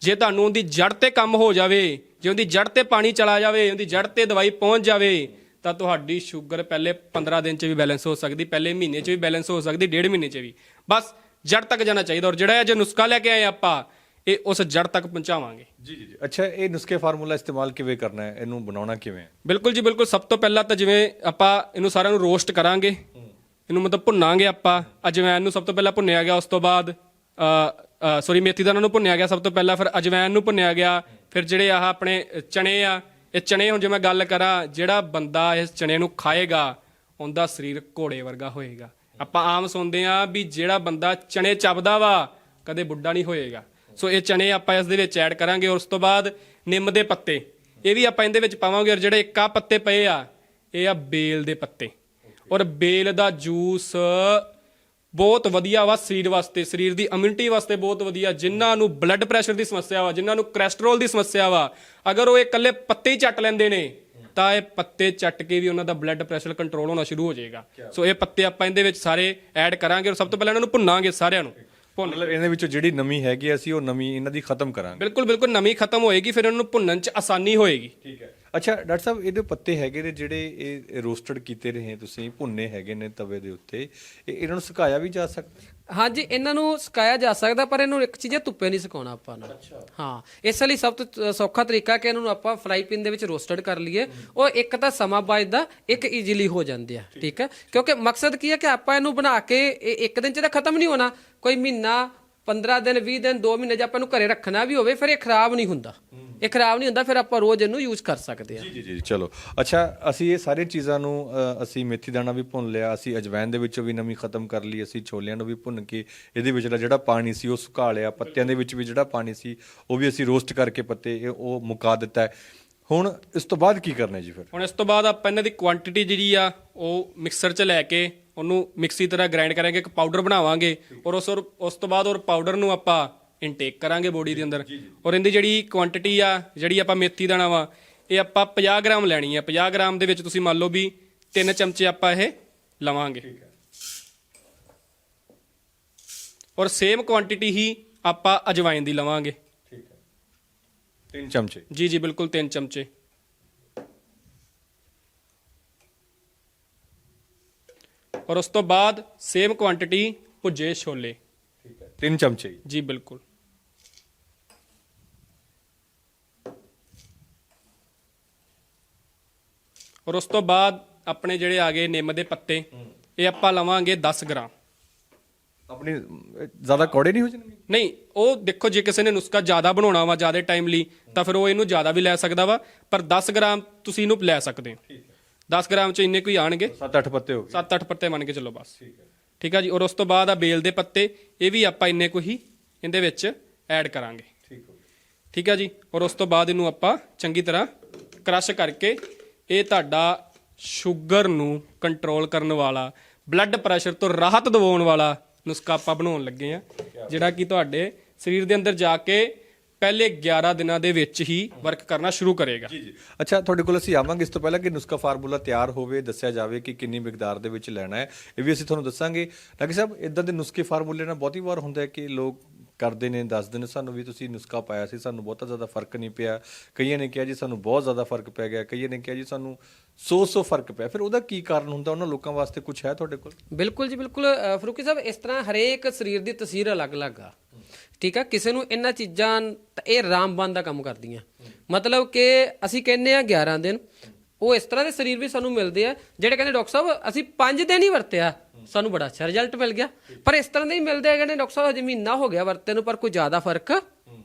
ਜੇ ਤੁਹਾਨੂੰ ਉਹਦੀ ਜੜ ਤੇ ਕੰਮ ਹੋ ਜਾਵੇ, ਜੇ ਉਹਦੀ ਜੜ ਤੇ ਪਾਣੀ ਚਲਾ ਜਾਵੇ, ਉਹਦੀ ਜੜ ਤੇ ਦਵਾਈ ਪਹੁੰਚ ਜਾਵੇ, ਤਾਂ ਤੁਹਾਡੀ ਸ਼ੂਗਰ ਪਹਿਲੇ 15 ਦਿਨ 'ਚ ਵੀ ਬੈਲੈਂਸ ਹੋ ਸਕਦੀ, ਪਹਿਲੇ ਮਹੀਨੇ 'ਚ ਵੀ ਬੈਲੈਂਸ ਹੋ ਸਕਦੀ, ਡੇਢ ਮਹੀਨੇ 'ਚ ਵੀ। ਬਸ ਜੜ ਤੱਕ ਜਾਣਾ ਚਾਹੀਦਾ। ਔਰ ਜਿਹੜਾ ਇਹ ਜੇ ਨੁਸਖਾ ਲੈ ਕੇ ਆਏ ਆਪਾਂ ਇਹ ਉਸ ਜੜ ਤੱਕ ਪਹੁੰਚਾਵਾਂਗੇ। ਜੀ ਜੀ ਜੀ। ਅੱਛਾ ਇਹ ਨੁਸਖੇ ਫਾਰਮੂਲਾ ਇਸਤੇਮਾਲ ਕਿਵੇਂ ਕਰਨਾ ਹੈ? ਇਹਨੂੰ ਬਣਾਉਣਾ ਕਿਵੇਂ ਹੈ? ਬਿਲਕੁਲ ਜੀ ਬਿਲਕੁਲ। ਸਭ ਤੋਂ ਪਹਿਲਾਂ ਤਾਂ ਜਿਵੇਂ ਆਪਾਂ ਇਹਨੂੰ ਸਾਰਿਆਂ ਨੂੰ ਰੋਸਟ ਕਰਾਂਗੇ। ਇਹਨੂੰ ਮਤਲਬ ਭੁੰਨਾਂਗੇ ਆਪਾਂ। ਅਜਵਾਇਨ ਨੂੰ ਸਭ ਤੋਂ ਪਹਿਲਾਂ ਭੁੰਨਿਆ ਗਿਆ ਉਸ ਤੋਂ ਬਾਅਦ ਸੌਰੀ ਮੇਥੀ ਦਾਣਾ ਨੂੰ ਭੁੰਨਿਆ ਗਿਆ ਸਭ ਤੋਂ ਪਹਿਲਾਂ। ਫਿਰ ਅਜਵਾਇਨ ਨੂੰ ਭੁੰਨਿਆ ਗਿਆ। ਫਿਰ ਜਿਹੜੇ ਆਹ ਆਪਣੇ ਚਣੇ ਆ ਇਹ ਚਣੇ ਹੁਣ ਜੇ ਮੈਂ ਗੱਲ ਕਰਾਂ ਜਿਹੜਾ ਬੰਦਾ ਇਸ ਚਣੇ ਨੂੰ ਖਾਏਗਾ ਉਹਦਾ ਸਰੀਰ ਘੋੜੇ ਵਰਗਾ ਹੋਏਗਾ। ਆਪਾਂ ਆਮ ਸੁਣਦੇ ਆ ਵੀ ਜਿਹੜਾ ਬੰਦਾ ਚਣੇ ਚੱਬਦਾ ਵਾ ਕਦੇ ਬੁੱਢਾ ਨਹੀਂ ਹੋਏਗਾ। ਸੋ ਇਹ ਚਣੇ ਆਪਾਂ ਇਸ ਦੇ ਵਿੱਚ ਐਡ ਕਰਾਂਗੇ ਔਰ ਉਸ ਤੋਂ ਬਾਅਦ ਨਿੰਮ ਦੇ ਪੱਤੇ। ਇਹ ਵੀ ਆਪਾਂ ਇਹਦੇ ਵਿੱਚ ਪਾਵਾਂਗੇ ਔਰ ਜਿਹੜੇ ਇੱਕ ਆ ਪੱਤੇ ਪਏ ਆ ਇਹ ਆ ਬੇਲ ਦੇ ਪੱਤੇ। ਔਰ ਬੇਲ ਦਾ ਜੂਸ ਬਹੁਤ ਵਧੀਆ ਵਾ ਸਰੀਰ ਵਾਸਤੇ ਸਰੀਰ ਦੀ ਇਮਿਊਨਿਟੀ ਵਾਸਤੇ ਬਹੁਤ ਵਧੀਆ ਜਿਨ੍ਹਾਂ ਨੂੰ ਬਲੱਡ ਪ੍ਰੈਸ਼ਰ ਦੀ ਸਮੱਸਿਆ ਵਾ ਜਿਨ੍ਹਾਂ ਨੂੰ ਕੋਲੇਸਟ੍ਰੋਲ ਦੀ ਸਮੱਸਿਆ ਵਾ। ਅਗਰ ਉਹ ਇਹ ਇਕੱਲੇ ਪੱਤੇ ਹੀ ਚੱਟ ਲੈਂਦੇ ਨੇ ਤਾਂ ਇਹ ਪੱਤੇ ਚੱਟ ਕੇ ਵੀ ਉਹਨਾਂ ਦਾ ਬਲੱਡ ਪ੍ਰੈਸ਼ਰ ਕੰਟਰੋਲ ਹੋਣਾ ਸ਼ੁਰੂ ਹੋ ਜਾਏਗਾ। ਸੋ ਇਹ ਪੱਤੇ ਆਪਾਂ ਇਹਦੇ ਵਿੱਚ ਸਾਰੇ ਐਡ ਕਰਾਂਗੇ ਔਰ ਸਭ ਤੋਂ ਪਹਿਲਾਂ ਇਹਨਾਂ ਨੂੰ ਭੁੰਨਾਂਗੇ ਸਾਰਿਆਂ ਨੂੰ। ਭੁੰਨ ਮਤਲਬ ਇਹਦੇ ਵਿੱਚੋਂ ਜਿਹੜੀ ਨਮੀ ਹੈਗੀ ਅਸੀਂ ਉਹ ਨਮੀ ਇਹਨਾਂ ਦੀ ਖਤਮ ਕਰਾਂਗੇ। ਬਿਲਕੁਲ ਬਿਲਕੁਲ ਨਮੀ ਖਤਮ ਹੋਏਗੀ ਫਿਰ ਇਹਨਾਂ ਨੂੰ ਭੁੰਨਣ 'ਚ ਆਸਾਨੀ ਹੋਏਗੀ। ਠੀਕ ਹੈ। ਅੱਛਾ ਡਾਕਟਰ ਸਾਹਿਬ ਇਹਦੇ ਪੱਤੇ ਹੈਗੇ ਨੇ ਜਿਹੜੇ ਇਹ ਰੋਸਟਡ ਕੀਤੇ ਰਹੇ ਤੁਸੀਂ ਭੁੰਨੇ ਹੈਗੇ ਨੇ ਤਵੇ ਦੇ ਉੱਤੇ ਇਹ ਇਹਨਾਂ ਨੂੰ ਸੁਕਾਇਆ ਵੀ ਜਾ ਸਕਦਾ? ਹਾਂਜੀ ਇਹਨਾਂ ਨੂੰ ਸੁਕਾਇਆ ਜਾ ਸਕਦਾ ਪਰ ਇਹਨੂੰ ਇੱਕ ਚੀਜ਼ ਹੈ ਧੁੱਪੇ ਨਹੀਂ ਸੁਕਾਉਣਾ ਆਪਾਂ ਨੂੰ। ਹਾਂ ਇਸ ਲਈ ਸਭ ਤੋਂ ਸੌਖਾ ਤਰੀਕਾ ਕਿ ਇਹਨਾਂ ਨੂੰ ਆਪਾਂ ਫਰਾਈ ਪੈਨ ਦੇ ਵਿੱਚ ਰੋਸਟਡ ਕਰ ਲਈਏ। ਉਹ ਇੱਕ ਤਾਂ ਸਮਾਂ ਬਚਦਾ ਇੱਕ ਈਜ਼ੀਲੀ ਹੋ ਜਾਂਦੇ ਆ ਠੀਕ। ਹੈ? ਕਿਉਂਕਿ ਮਕਸਦ ਕੀ ਹੈ ਕਿ ਆਪਾਂ ਇਹਨੂੰ ਬਣਾ ਕੇ ਇਹ ਇੱਕ ਦਿਨ ਚ ਤਾਂ ਖਤਮ ਨਹੀਂ ਹੋਣਾ। ਕੋਈ ਮਹੀਨਾ 15 ਦਿਨ 20 ਦਿਨ 2 ਮਹੀਨੇ ਜੇ ਆਪਾਂ ਨੂੰ ਘਰੇ ਰੱਖਣਾ ਵੀ ਹੋਵੇ ਫਿਰ ਇਹ ਖਰਾਬ ਨਹੀਂ ਹੁੰਦਾ। ਇਹ ਖਰਾਬ ਨਹੀਂ ਹੁੰਦਾ ਫਿਰ ਆਪਾਂ ਰੋਜ਼ ਇਹਨੂੰ ਯੂਜ਼ ਕਰ ਸਕਦੇ ਆ ਜੀ ਜੀ ਜੀ ਚਲੋ। ਅੱਛਾ ਅਸੀਂ ਇਹ ਸਾਰੀਆਂ ਚੀਜ਼ਾਂ ਨੂੰ ਅ, ਅਸੀਂ ਮੇਥੀ ਦਾਣਾ ਵੀ ਭੁੰਨ ਲਿਆ ਅਸੀਂ ਅਜਵਾਇਨ ਦੇ ਵਿੱਚੋਂ ਵੀ ਨਮੀ ਖਤਮ ਕਰ ਲਈ ਅਸੀਂ ਛੋਲਿਆਂ ਨੂੰ ਵੀ ਭੁੰਨ ਕੇ ਇਹਦੇ ਵਿੱਚ ਦਾ ਜਿਹੜਾ ਪਾਣੀ ਸੀ ਉਹ ਸੁਕਾ ਲਿਆ। ਪੱਤਿਆਂ ਦੇ ਵਿੱਚ ਵੀ ਜਿਹੜਾ ਪਾਣੀ ਸੀ ਉਹ ਵੀ ਅਸੀਂ ਰੋਸਟ ਕਰਕੇ ਪੱਤੇ ਇਹ- ਉਹ ਮੁਕਾ ਦਿੱਤਾ ਹੈ। ਹੁਣ ਇਸ ਤੋਂ ਬਾਅਦ ਕੀ ਕਰਨਾ ਹੈ ਜੀ ਫਿਰ? ਹੁਣ ਇਸ ਤੋਂ ਬਾਅਦ ਆਪਾਂ ਇਹਨਾਂ ਦੀ ਕੁਆਂਟੀਟੀ ਜਿਹੜੀ ਆ ਉਹ ਮਿਕਸਰ 'ਚ ਲੈ ਕੇ ਉਹਨੂੰ ਮਿਕਸੀ ਤਰ੍ਹਾਂ ਗ੍ਰਾਈਂਡ ਕਰਾਂਗੇ ਇੱਕ ਪਾਊਡਰ ਬਣਾਵਾਂਗੇ। ਔਰ ਉਸ ਉਸ ਤੋਂ ਬਾਅਦ ਉਹ ਪਾਊਡਰ ਨੂੰ ਆਪਾਂ ਇਨਟੇਕ ਕਰਾਂਗੇ ਬੋਡੀ ਦੇ ਅੰਦਰ। ਔਰ ਇਹਦੀ ਜਿਹੜੀ ਕੁਆਂਟੀਟੀ ਆ ਜਿਹੜੀ ਆਪਾਂ ਮੇਥੀ ਦਾਣਾ ਵਾ ਇਹ ਆਪਾਂ 50 ਗ੍ਰਾਮ ਲੈਣੀ ਆ। 50 ਗ੍ਰਾਮ ਦੇ ਵਿੱਚ ਤੁਸੀਂ ਮੰਨ ਲਓ ਵੀ 3 ਚਮਚੇ ਆਪਾਂ ਇਹ ਲਵਾਂਗੇ। ਔਰ ਸੇਮ ਕੁਆਂਟੀਟੀ ਹੀ ਆਪਾਂ ਅਜਵਾਇਨ ਦੀ ਲਵਾਂਗੇ। ਠੀਕ ਹੈ। ਤਿੰਨ ਚਮਚੇ। ਜੀ ਜੀ ਬਿਲਕੁਲ 3 ਚਮਚੇ। ਔਰ ਉਸ ਤੋਂ ਬਾਅਦ ਸੇਮ ਕੁਆਂਟੀਟੀ ਭੁੱਜੇ ਛੋਲੇ। ਠੀਕ ਹੈ ਤਿੰਨ ਚਮਚੇ। ਜੀ। ਜੀ ਬਿਲਕੁਲ। ਔਰ ਉਸ ਤੋਂ ਬਾਅਦ ਆਪਣੇ ਜਿਹੜੇ ਆ ਗਏ ਨਿੰਮ ਦੇ ਪੱਤੇ ਇਹ ਆਪਾਂ ਲਵਾਂਗੇ 10 ਗ੍ਰਾਮ। ਆਪਣੀ ਜ਼ਿਆਦਾ ਕੌੜੇ ਨਹੀਂ ਹੋ ਜਾਣਗੇ? ਨਹੀਂ ਉਹ ਦੇਖੋ ਜੇ ਕਿਸੇ ਨੇ ਨੁਸਖਾ ਜ਼ਿਆਦਾ ਬਣਾਉਣਾ ਵਾ ਜ਼ਿਆਦਾ ਟਾਈਮ ਲਈ ਤਾਂ ਫਿਰ ਉਹ ਇਹਨੂੰ ਜ਼ਿਆਦਾ ਵੀ ਲੈ ਸਕਦਾ ਵਾ ਪਰ 10 ਗ੍ਰਾਮ ਤੁਸੀਂ ਇਹਨੂੰ ਲੈ ਸਕਦੇ ਹੋ। 10 ਗ੍ਰਾਮ ਚ ਇੰਨੇ ਕੋਈ ਆਣਗੇ। 7-8 ਪੱਤੇ ਹੋ ਗਏ। 7-8 ਪੱਤੇ ਮੰਨ ਕੇ ਚੱਲੋ ਬਸ। ਠੀਕ ਆ ਜੀ? ਔਰ ਉਸ ਤੋਂ ਬਾਅਦ ਆ ਬੇਲ ਦੇ ਪੱਤੇ ਇਹ ਵੀ ਆਪਾਂ ਇੰਨੇ ਕੁ ਹੀ ਇਹਦੇ ਵਿੱਚ ਐਡ ਕਰਾਂਗੇ। ਠੀਕ ਹੋ ਠੀਕ ਆ ਜੀ? ਔਰ ਉਸ ਤੋਂ ਬਾਅਦ ਇਹਨੂੰ ਆਪਾਂ ਚੰਗੀ ਤਰ੍ਹਾਂ ਕ੍ਰਸ਼ ਕਰਕੇ ਇਹ ਤੁਹਾਡਾ ਸ਼ੂਗਰ ਨੂੰ ਕੰਟਰੋਲ ਕਰਨ ਵਾਲਾ ਬਲੱਡ ਪ੍ਰੈਸ਼ਰ ਤੋਂ ਰਾਹਤ ਦਿਵਾਉਣ ਵਾਲਾ ਨੁਸਖਾ ਆਪਾਂ ਬਣਾਉਣ ਲੱਗੇ ਆ। ਜਿਹੜਾ ਕਿ ਤੁਹਾਡੇ ਸਰੀਰ ਦੇ ਅੰਦਰ ਜਾ ਕੇ ਪਹਿਲੇ 11 ਦਿਨਾਂ ਦੇ ਵਿੱਚ ਹੀ ਵਰਕ ਕਰਨਾ ਸ਼ੁਰੂ ਕਰੇਗਾ। ਜੀ ਜੀ। ਅੱਛਾ ਤੁਹਾਡੇ ਕੋਲ ਅਸੀਂ ਆਵਾਂਗੇ ਇਸ ਤੋਂ ਪਹਿਲਾਂ ਕਿ ਨੁਸਖਾ ਫਾਰਮੂਲਾ ਤਿਆਰ ਹੋਵੇ ਦੱਸਿਆ ਜਾਵੇ ਕਿ ਕਿੰਨੀ ਮਿਕਦਾਰ ਦੇ ਵਿੱਚ ਲੈਣਾ ਹੈ ਇਹ ਵੀ ਅਸੀਂ ਤੁਹਾਨੂੰ ਦੱਸਾਂਗੇ। ਡਾਕਟਰ ਸਾਹਿਬ ਇਦਾਂ ਦੇ ਨੁਸਖੇ ਫਾਰਮੂਲੇ ਨਾਲ ਬਹੁਤੀ ਵਾਰ ਹੁੰਦਾ ਹੈ ਕਿ ਲੋਕ ਕਰਦੇ ਨੇ ਦੱਸਦੇ ਨੇ ਸਾਨੂੰ ਵੀ ਤੁਸੀਂ ਨੁਸਖਾ ਪਾਇਆ ਸੀ ਸਾਨੂੰ ਬਹੁਤਾ ਜ਼ਿਆਦਾ ਫ਼ਰਕ ਨਹੀਂ ਪਿਆ। ਕਈਆਂ ਨੇ ਕਿਹਾ ਜੀ ਸਾਨੂੰ ਬਹੁਤ ਜ਼ਿਆਦਾ ਫ਼ਰਕ ਪੈ ਗਿਆ ਕਈਆਂ ਨੇ ਕਿਹਾ ਜੀ ਸਾਨੂੰ 100-100 ਫ਼ਰਕ ਪਿਆ। ਫਿਰ ਉਹਦਾ ਕੀ ਕਾਰਨ ਹੁੰਦਾ? ਉਹਨਾਂ ਲੋਕਾਂ ਵਾਸਤੇ ਕੁਝ ਹੈ ਤੁਹਾਡੇ ਕੋਲ? ਬਿਲਕੁਲ ਜੀ ਬਿਲਕੁਲ। ਫਰੂਕੀ ਸਾਹਿਬ ਇਸ ਤਰ੍ਹਾਂ ਹਰੇਕ ਸਰੀਰ ਦੀ ਤਸਵੀਰ ਅਲੱਗ-ਅਲੱਗ ਆ। ਠੀਕ ਆ? ਕਿਸੇ ਨੂੰ ਇਹਨਾਂ ਚੀਜ਼ਾਂ ਇਹ ਰਾਮਬਾਨ ਦਾ ਕੰਮ ਕਰਦੀਆਂ। ਮਤਲਬ ਕਿ ਅਸੀਂ ਕਹਿੰਨੇ ਆ 11 ਦਿਨ। ਉਹ ਇਸ ਤਰ੍ਹਾਂ ਦੇ ਸਰੀਰ ਵੀ ਸਾਨੂੰ ਮਿਲਦੇ ਆ, ਜਿਹੜੇ ਕਹਿੰਦੇ ਡਾਕਟਰ ਸਾਹਿਬ, ਅਸੀਂ 5 ਦਿਨ ਹੀ ਵਰਤਿਆ। ਸਾਨੂੰ ਬੜਾ ਅੱਛਾ ਰਿਜ਼ਲਟ ਮਿਲ ਗਿਆ। ਪਰ ਇਸ ਤਰ੍ਹਾਂ ਦੇ ਹੀ ਮਿਲਦੇ ਆ ਕਹਿੰਦੇ ਡਾਕਟਰ ਸਾਹਿਬ ਅਜੇ ਮਹੀਨਾ ਹੋ ਗਿਆ ਵਰਤੇ ਨੂੰ, ਪਰ ਕੋਈ ਜ਼ਿਆਦਾ ਫ਼ਰਕ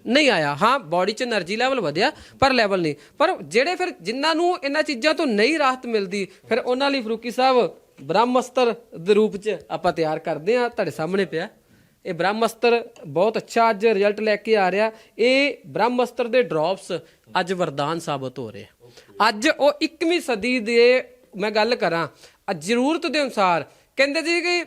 ਨਹੀਂ ਆਇਆ। ਹਾਂ ਬਾਡੀ 'ਚ એનર્ਜੀ ਲੈਵਲ ਵਧਿਆ, ਪਰ ਲੈਵਲ ਨਹੀਂ। ਪਰ ਜਿਹੜੇ ਫਿਰ ਜਿਨ੍ਹਾਂ ਨੂੰ ਇਹਨਾਂ ਚੀਜ਼ਾਂ ਤੋਂ ਨਹੀਂ ਰਾਹਤ ਮਿਲਦੀ, ਫਿਰ ਉਹਨਾਂ ਲਈ ਫਰੂਕੀ ਸਾਹਿਬ, ਬ੍ਰਹਮਸਤਰ ਦੇ ਰੂਪ 'ਚ ਆਪਾਂ ਤਿਆਰ ਕਰਦੇ ਆ ਤੁਹਾਡੇ ਸਾਹਮਣੇ ਪਿਆ। ਇਹ ਬ੍ਰਹਮਸਤਰ ਬਹੁਤ ਅੱਛਾ ਅੱਜ ਰਿਜ਼ਲਟ ਲੈ ਕੇ ਆ ਰਿਹਾ। ਇਹ ਬ੍ਰਹਮਸਤਰ ਦੇ ਡ੍ਰੌਪਸ ਅੱਜ ਵਰਦਾਨ ਸਾਬਤ ਹੋ ਰਹੇ ਅੱਜ ਉਹ 21ਵੀਂ ਸਦੀ ਦੇ, ਮੈਂ ਗੱਲ ਕਰਾਂ ਜ਼ਰੂਰਤ ਦੇ ਅਨੁਸਾਰ, ਕਹਿੰਦੇ ਜੀ ਕਿ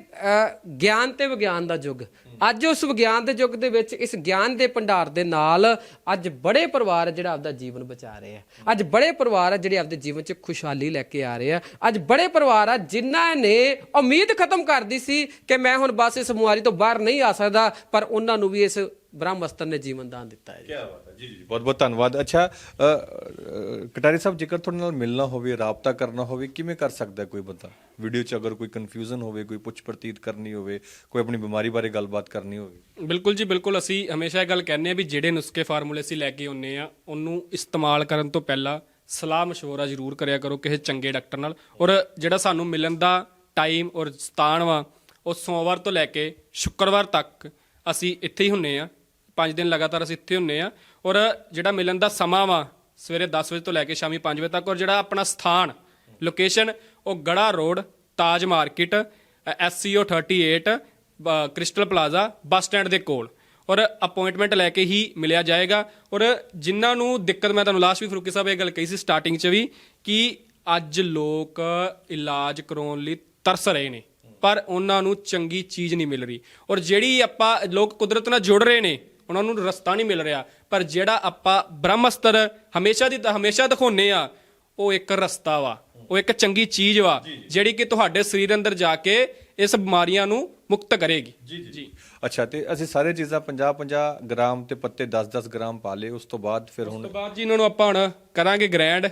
ਗਿਆਨ ਤੇ ਵਿਗਿਆਨ ਦਾ ਯੁੱਗ। ਅੱਜ ਉਸ ਵਿਗਿਆਨ ਦੇ ਯੁੱਗ ਦੇ ਵਿੱਚ ਇਸ ਗਿਆਨ ਦੇ ਭੰਡਾਰ ਦੇ ਨਾਲ ਅੱਜ ਬੜੇ ਪਰਿਵਾਰ ਜਿਹੜਾ ਆਪਦਾ ਜੀਵਨ ਬਚਾ ਰਹੇ ਆ। ਅੱਜ ਬੜੇ ਪਰਿਵਾਰ ਆ ਜਿਹੜੇ ਆਪਦੇ ਜੀਵਨ 'ਚ ਖੁਸ਼ਹਾਲੀ ਲੈ ਕੇ ਆ ਰਹੇ ਆ। ਅੱਜ ਬੜੇ ਪਰਿਵਾਰ ਆ ਜਿਨ੍ਹਾਂ ਨੇ ਉਮੀਦ ਖਤਮ ਕਰਦੀ ਸੀ ਕਿ ਮੈਂ ਹੁਣ ਬਸ ਇਸ ਬਿਮਾਰੀ ਤੋਂ ਬਾਹਰ ਨਹੀਂ ਆ ਸਕਦਾ, ਪਰ ਉਹਨਾਂ ਨੂੰ ਵੀ ਇਸ ਬ੍ਰਹਮਸਤਰ ਨੇ ਜੀਵਨ ਦਾਨ ਦਿੱਤਾ ਹੈ ਜੀ ਕੀ ਬਾਤ ਹੈ ਜੀ ਜੀ ਬਹੁਤ ਬਹੁਤ ਧੰਨਵਾਦ ਅੱਛਾ ਅ, ਅ, ਕਟਾਰੀ ਸਾਹਿਬ ਜੇਕਰ ਤੁਹਾਡੇ ਨਾਲ ਮਿਲਣਾ ਹੋਵੇ ਰਾਬਤਾ ਕਰਨਾ ਹੋਵੇ ਕਿਵੇਂ ਕਰ ਸਕਦਾ ਹੈ ਕੋਈ ਬੰਦਾ ਵੀਡੀਓ 'ਚ ਅਗਰ ਕੋਈ ਕਨਫਿਊਜ਼ਨ ਹੋਵੇ ਕੋਈ ਪੁੱਛ ਪ੍ਰਤੀਤ ਕਰਨੀ ਹੋਵੇ ਕੋਈ ਆਪਣੀ ਬਿਮਾਰੀ ਬਾਰੇ ਗੱਲਬਾਤ ਕਰਨੀ ਹੋਵੇ ਬਿਲਕੁਲ ਜੀ ਬਿਲਕੁਲ ਅਸੀਂ ਹਮੇਸ਼ਾ ਇਹ ਗੱਲ ਕਹਿੰਦੇ ਆ ਵੀ ਜਿਹੜੇ ਨੁਸਖੇ ਫਾਰਮੂਲੇ ਅਸੀਂ ਲੈ ਕੇ ਆਉਂਦੇ ਆ ਉਹਨੂੰ ਇਸਤੇਮਾਲ ਕਰਨ ਤੋਂ ਪਹਿਲਾਂ ਸਲਾਹ مشورہ ਜ਼ਰੂਰ ਕਰਿਆ ਕਰੋ ਕਿਸੇ ਚੰਗੇ ਡਾਕਟਰ ਨਾਲ ਔਰ ਜਿਹੜਾ ਸਾਨੂੰ ਮਿਲਣ ਦਾ ਟਾਈਮ ਔਰ ਸਥਾਨ ਵਾ ਉਹ ਸੋਮਵਾਰ ਤੋਂ ਲੈ ਕੇ ਸ਼ੁੱਕਰਵਾਰ ਤੱਕ ਅਸੀਂ ਇੱਥੇ ਹੀ ਹੁੰਨੇ ਆ ਪੰਜ ਦਿਨ ਲਗਾਤਾਰ ਅਸੀਂ ਇੱਥੇ ਹੁੰਨੇ ਆ। ਔਰ ਜਿਹੜਾ ਮਿਲਣ ਦਾ ਸਮਾਂ ਵਾ, ਸਵੇਰੇ 10 ਵਜੇ ਤੋਂ ਲੈ ਕੇ ਸ਼ਾਮੀ 5 ਵਜੇ ਤੱਕ, ਔਰ ਜਿਹੜਾ ਆਪਣਾ ਸਥਾਨ ਲੋਕੇਸ਼ਨ ਉਹ Garha road, Taj market SCO 38 ਬ- ਕ੍ਰਿਸਟਲ ਪਲਾਜ਼ਾ, ਬੱਸ ਸਟੈਂਡ ਦੇ ਕੋਲ। ਔਰ ਅਪਾਇੰਟਮੈਂਟ ਲੈ ਕੇ ਹੀ ਮਿਲਿਆ ਜਾਏਗਾ। ਔਰ ਜਿਨ੍ਹਾਂ ਨੂੰ ਦਿੱਕਤ, ਮੈਂ ਤੁਹਾਨੂੰ ਲਾਸਟ ਵੀ ਫਰੂਕੀ ਸਾਹਿਬ ਇਹ ਗੱਲ ਕਹੀ ਸੀ ਸਟਾਰਟਿੰਗ 'ਚ ਵੀ, ਕਿ ਅੱਜ ਲੋਕ ਇਲਾਜ ਕਰਾਉਣ ਲਈ ਤਰਸ ਰਹੇ ਨੇ। ਪਰ ਉਹਨਾਂ ਨੂੰ ਚੰਗੀ ਚੀਜ਼ ਨਹੀਂ ਮਿਲ ਰਹੀ। ਔਰ ਜਿਹੜੀ ਆਪਾਂ, ਲੋਕ ਕੁਦਰਤ ਨਾਲ ਜੁੜ ਰਹੇ ਨੇ ਉਹਨਾਂ ਨੂੰ ਰਸਤਾ ਨਹੀਂ ਮਿਲ ਰਿਹਾ। ਪਰ ਜਿਹੜਾ ਆਪਾਂ ਬ੍ਰਹਮਸਤਰ ਹਮੇਸ਼ਾ ਦੀ ਹਮੇਸ਼ਾ ਦਿਖਾਉਨੇ ਆ ਉਹ ਇੱਕ ਰਸਤਾ ਵਾ। ਉਹ ਇੱਕ ਚੰਗੀ ਚੀਜ਼ ਵਾ ਜਿਹੜੀ ਕਿ ਤੁਹਾਡੇ ਸਰੀਰ ਅੰਦਰ ਜਾ ਕੇ ਇਸ ਬਿਮਾਰੀਆਂ ਨੂੰ ਮੁਕਤ ਕਰੇਗੀ। ਜੀ ਜੀ ਅੱਛਾ ਤੇ ਅਸੀਂ ਸਾਰੇ ਚੀਜ਼ਾਂ 50 50 ਗ੍ਰਾਮ ਤੇ ਪੱਤੇ 10 10 ਗ੍ਰਾਮ ਪਾ ਲਏ ਉਸ ਤੋਂ ਬਾਅਦ ਫਿਰ ਉਸ ਹੁਣ ਤੋਂ ਬਾਅਦ ਜੀ ਇਹਨਾਂ ਨੂੰ ਆਪਾਂ ਹੁਣ ਕਰਾਂਗੇ ਗ੍ਰੈਂਡ।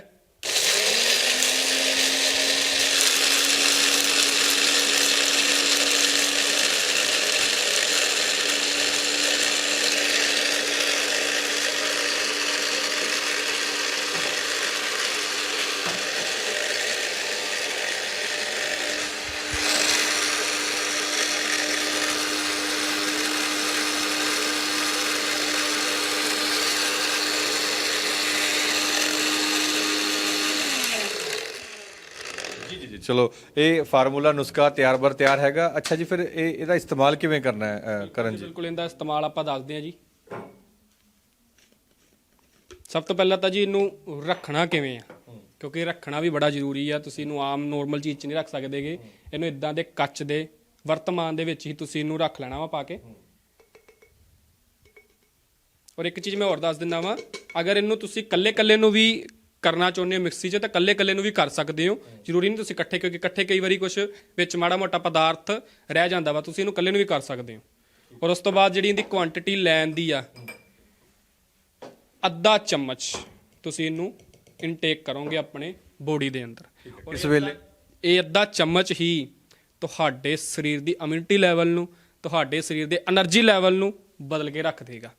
ਚਲੋ ਇਹ ਫਾਰਮੂਲਾ ਨੁਸਖਾ ਤਿਆਰ ਬਰ ਤਿਆਰ ਹੈਗਾ। ਅੱਛਾ ਜੀ ਫਿਰ ਇਹ ਇਹਦਾ ਇਸਤੇਮਾਲ ਕਿਵੇਂ ਕਰਨਾ ਹੈ ਅ, ਕਰਨ ਜੀ? ਬਿਲਕੁਲ ਇਹਦਾ ਇਸਤੇਮਾਲ ਆਪਾਂ ਦੱਸਦੇ ਹਾਂ ਜੀ। ਸਭ ਤੋਂ ਪਹਿਲਾਂ ਤਾਂ ਜੀ ਇਹਨੂੰ ਰੱਖਣਾ ਕਿਵੇਂ ਆ? ਕਿਉਂਕਿ ਰੱਖਣਾ ਵੀ ਬੜਾ ਜ਼ਰੂਰੀ ਆ। ਤੁਸੀਂ ਇਹਨੂੰ ਆਮ ਨੋਰਮਲ ਚੀਜ਼ 'ਚ ਨਹੀਂ ਰੱਖ ਸਕਦੇਗੇ ਇਹਨੂੰ ਇਦਾਂ ਦੇ ਕੱਚ ਦੇ ਵਰਤਮਾਨ ਦੇ ਵਿੱਚ ਹੀ ਤੁਸੀਂ ਇਹਨੂੰ ਰੱਖ ਲੈਣਾ ਵਾ ਪਾ ਕੇ। ਔਰ ਇੱਕ ਚੀਜ਼ ਮੈਂ ਹੋਰ ਦੱਸ ਦਿੰਦਾ ਵਾਂ। ਅਗਰ ਇਹਨੂੰ ਤੁਸੀਂ ਕੱਲੇ ਕੱਲੇ ਨੂੰ ਵੀ ਕਰਨਾ ਚਾਹੁੰਦੇ ਹੋ ਮਿਕਸੀ 'ਚ ਤਾਂ ਇਕੱਲੇ ਇਕੱਲੇ ਨੂੰ ਵੀ ਕਰ ਸਕਦੇ ਹੋ। ਜ਼ਰੂਰੀ ਨਹੀਂ ਤੁਸੀਂ ਇਕੱਠੇ ਕਿਉਂਕਿ ਇਕੱਠੇ ਕਈ ਵਾਰੀ ਕੁਝ ਵਿੱਚ ਮਾੜਾ ਮੋਟਾ ਪਦਾਰਥ ਰਹਿ ਜਾਂਦਾ ਵਾ ਤੁਸੀਂ ਇਹਨੂੰ ਇਕੱਲੇ ਨੂੰ ਵੀ ਕਰ ਸਕਦੇ ਹੋ। ਔਰ ਉਸ ਤੋਂ ਬਾਅਦ ਜਿਹੜੀ ਇਹਦੀ ਕੁਆਂਟੀਟੀ ਲੈਣ ਦੀ ਆ ਅੱਧਾ ਚਮਚ ਤੁਸੀਂ ਇਹਨੂੰ ਇਨਟੇਕ ਕਰੋਗੇ ਆਪਣੇ ਬੋਡੀ ਦੇ ਅੰਦਰ। ਇਸ ਵੇਲੇ ਇਹ ਅੱਧਾ ਚਮਚ ਹੀ ਤੁਹਾਡੇ ਸਰੀਰ ਦੀ ਇਮਿਊਨਿਟੀ ਲੈਵਲ ਨੂੰ ਤੁਹਾਡੇ ਸਰੀਰ ਦੇ એનર્ਜੀ ਲੈਵਲ ਨੂੰ ਬਦਲ ਕੇ ਰੱਖ ਦੇਗਾ।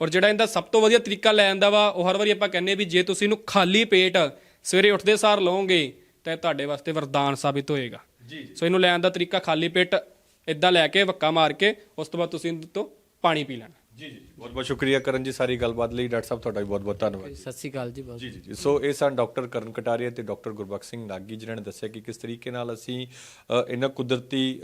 ਔਰ ਜਿਹੜਾ ਇਹਦਾ ਸਭ ਤੋਂ ਵਧੀਆ ਤਰੀਕਾ ਲੈਣ ਦਾ ਵਾ ਉਹ ਹਰ ਵਾਰੀ ਆਪਾਂ ਕਹਿੰਨੇ ਵੀ ਜੇ ਤੁਸੀਂ ਇਹਨੂੰ ਖਾਲੀ ਪੇਟ ਸਵੇਰੇ ਉੱਠਦੇ ਸਾਰ ਲਓਗੇ ਤਾਂ ਇਹ ਤੁਹਾਡੇ ਵਾਸਤੇ ਵਰਦਾਨ ਸਾਬਿਤ ਹੋਏਗਾ। ਜੀ ਸੋ ਇਹਨੂੰ ਲੈਣ ਦਾ ਤਰੀਕਾ ਖਾਲੀ ਪੇਟ ਇਦਾਂ ਲੈ ਕੇ ਵੱਕਾ ਮਾਰ ਕੇ ਉਸ ਤੋਂ ਬਾਅਦ ਤੁਸੀਂ ਇਹਦੇ ਤੋਂ ਪਾਣੀ ਪੀ ਲੈਣਾ। ਜੀ ਜੀ ਬਹੁਤ ਬਹੁਤ ਸ਼ੁਕਰੀਆ ਕਰਨ ਜੀ ਸਾਰੀ ਗੱਲਬਾਤ ਲਈ। ਡਾਕਟਰ ਸਾਹਿਬ ਤੁਹਾਡਾ ਵੀ ਬਹੁਤ ਬਹੁਤ ਧੰਨਵਾਦ ਸਤਿ ਸ਼੍ਰੀ ਅਕਾਲ ਜੀ ਬਹੁਤ ਜੀ ਜੀ ਸੋ ਇਹ ਸਨ ਡਾਕਟਰ ਕਰਨ ਕਟਾਰੀਆ ਤੇ ਡਾਕਟਰ ਗੁਰਬਖਸ਼ ਸਿੰਘ ਨਾਗੀ ਜਿਨ੍ਹਾਂ ਨੇ ਦੱਸਿਆ ਕਿ ਕਿਸ ਤਰੀਕੇ ਨਾਲ ਅਸੀਂ ਇਹਨਾਂ ਕੁਦਰਤੀ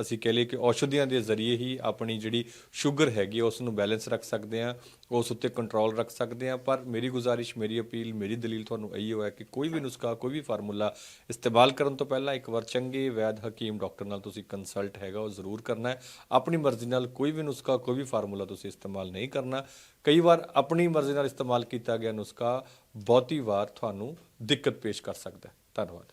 ਅਸੀਂ ਕਹ ਲਈਏ ਕਿ ਔਸ਼ਧੀਆਂ ਦੇ ਜ਼ਰੀਏ ਹੀ ਆਪਣੀ ਜਿਹੜੀ ਸ਼ੂਗਰ ਹੈਗੀ ਉਸ ਨੂੰ ਬੈਲੈਂਸ ਰੱਖ ਸਕਦੇ ਹਾਂ ਉਸ ਉੱਤੇ ਕੰਟਰੋਲ ਰੱਖ ਸਕਦੇ ਹਾਂ ਪਰ ਮੇਰੀ ਗੁਜ਼ਾਰਿਸ਼ ਮੇਰੀ ਅਪੀਲ ਮੇਰੀ ਦਲੀਲ ਤੁਹਾਨੂੰ ਇਹੀ ਹੋਇਆ ਕਿ ਕੋਈ ਵੀ ਨੁਸਖਾ ਕੋਈ ਵੀ ਫਾਰਮੂਲਾ ਇਸਤੇਮਾਲ ਕਰਨ ਤੋਂ ਪਹਿਲਾਂ ਇੱਕ ਵਾਰ ਚੰਗੇ ਵੈਦ ਹਕੀਮ ਡਾਕਟਰ ਨਾਲ ਤੁਸੀਂ ਕੰਸਲਟ ਹੈਗਾ ਉਹ ਜ਼ਰੂਰ ਕਰਨਾ ਹੈ। ਆਪਣੀ ਮਰਜ਼ੀ ਨਾਲ ਕੋਈ ਵੀ ਨੁਸਖਾ ਕੋਈ ਵੀ ਫਾਰਮੂਲਾ ਤੁਸੀਂ ਇਸਤੇਮਾਲ ਨਹੀਂ ਕਰਨਾ। ਕਈ ਵਾਰ ਆਪਣੀ ਮਰਜ਼ੀ ਨਾਲ ਇਸਤੇਮਾਲ ਕੀਤਾ ਗਿਆ ਨੁਸਖਾ ਬਹੁਤੀ ਵਾਰ ਤੁਹਾਨੂੰ ਦਿੱਕਤ ਪੇਸ਼ ਕਰ ਸਕਦਾ ਧੰਨਵਾਦ।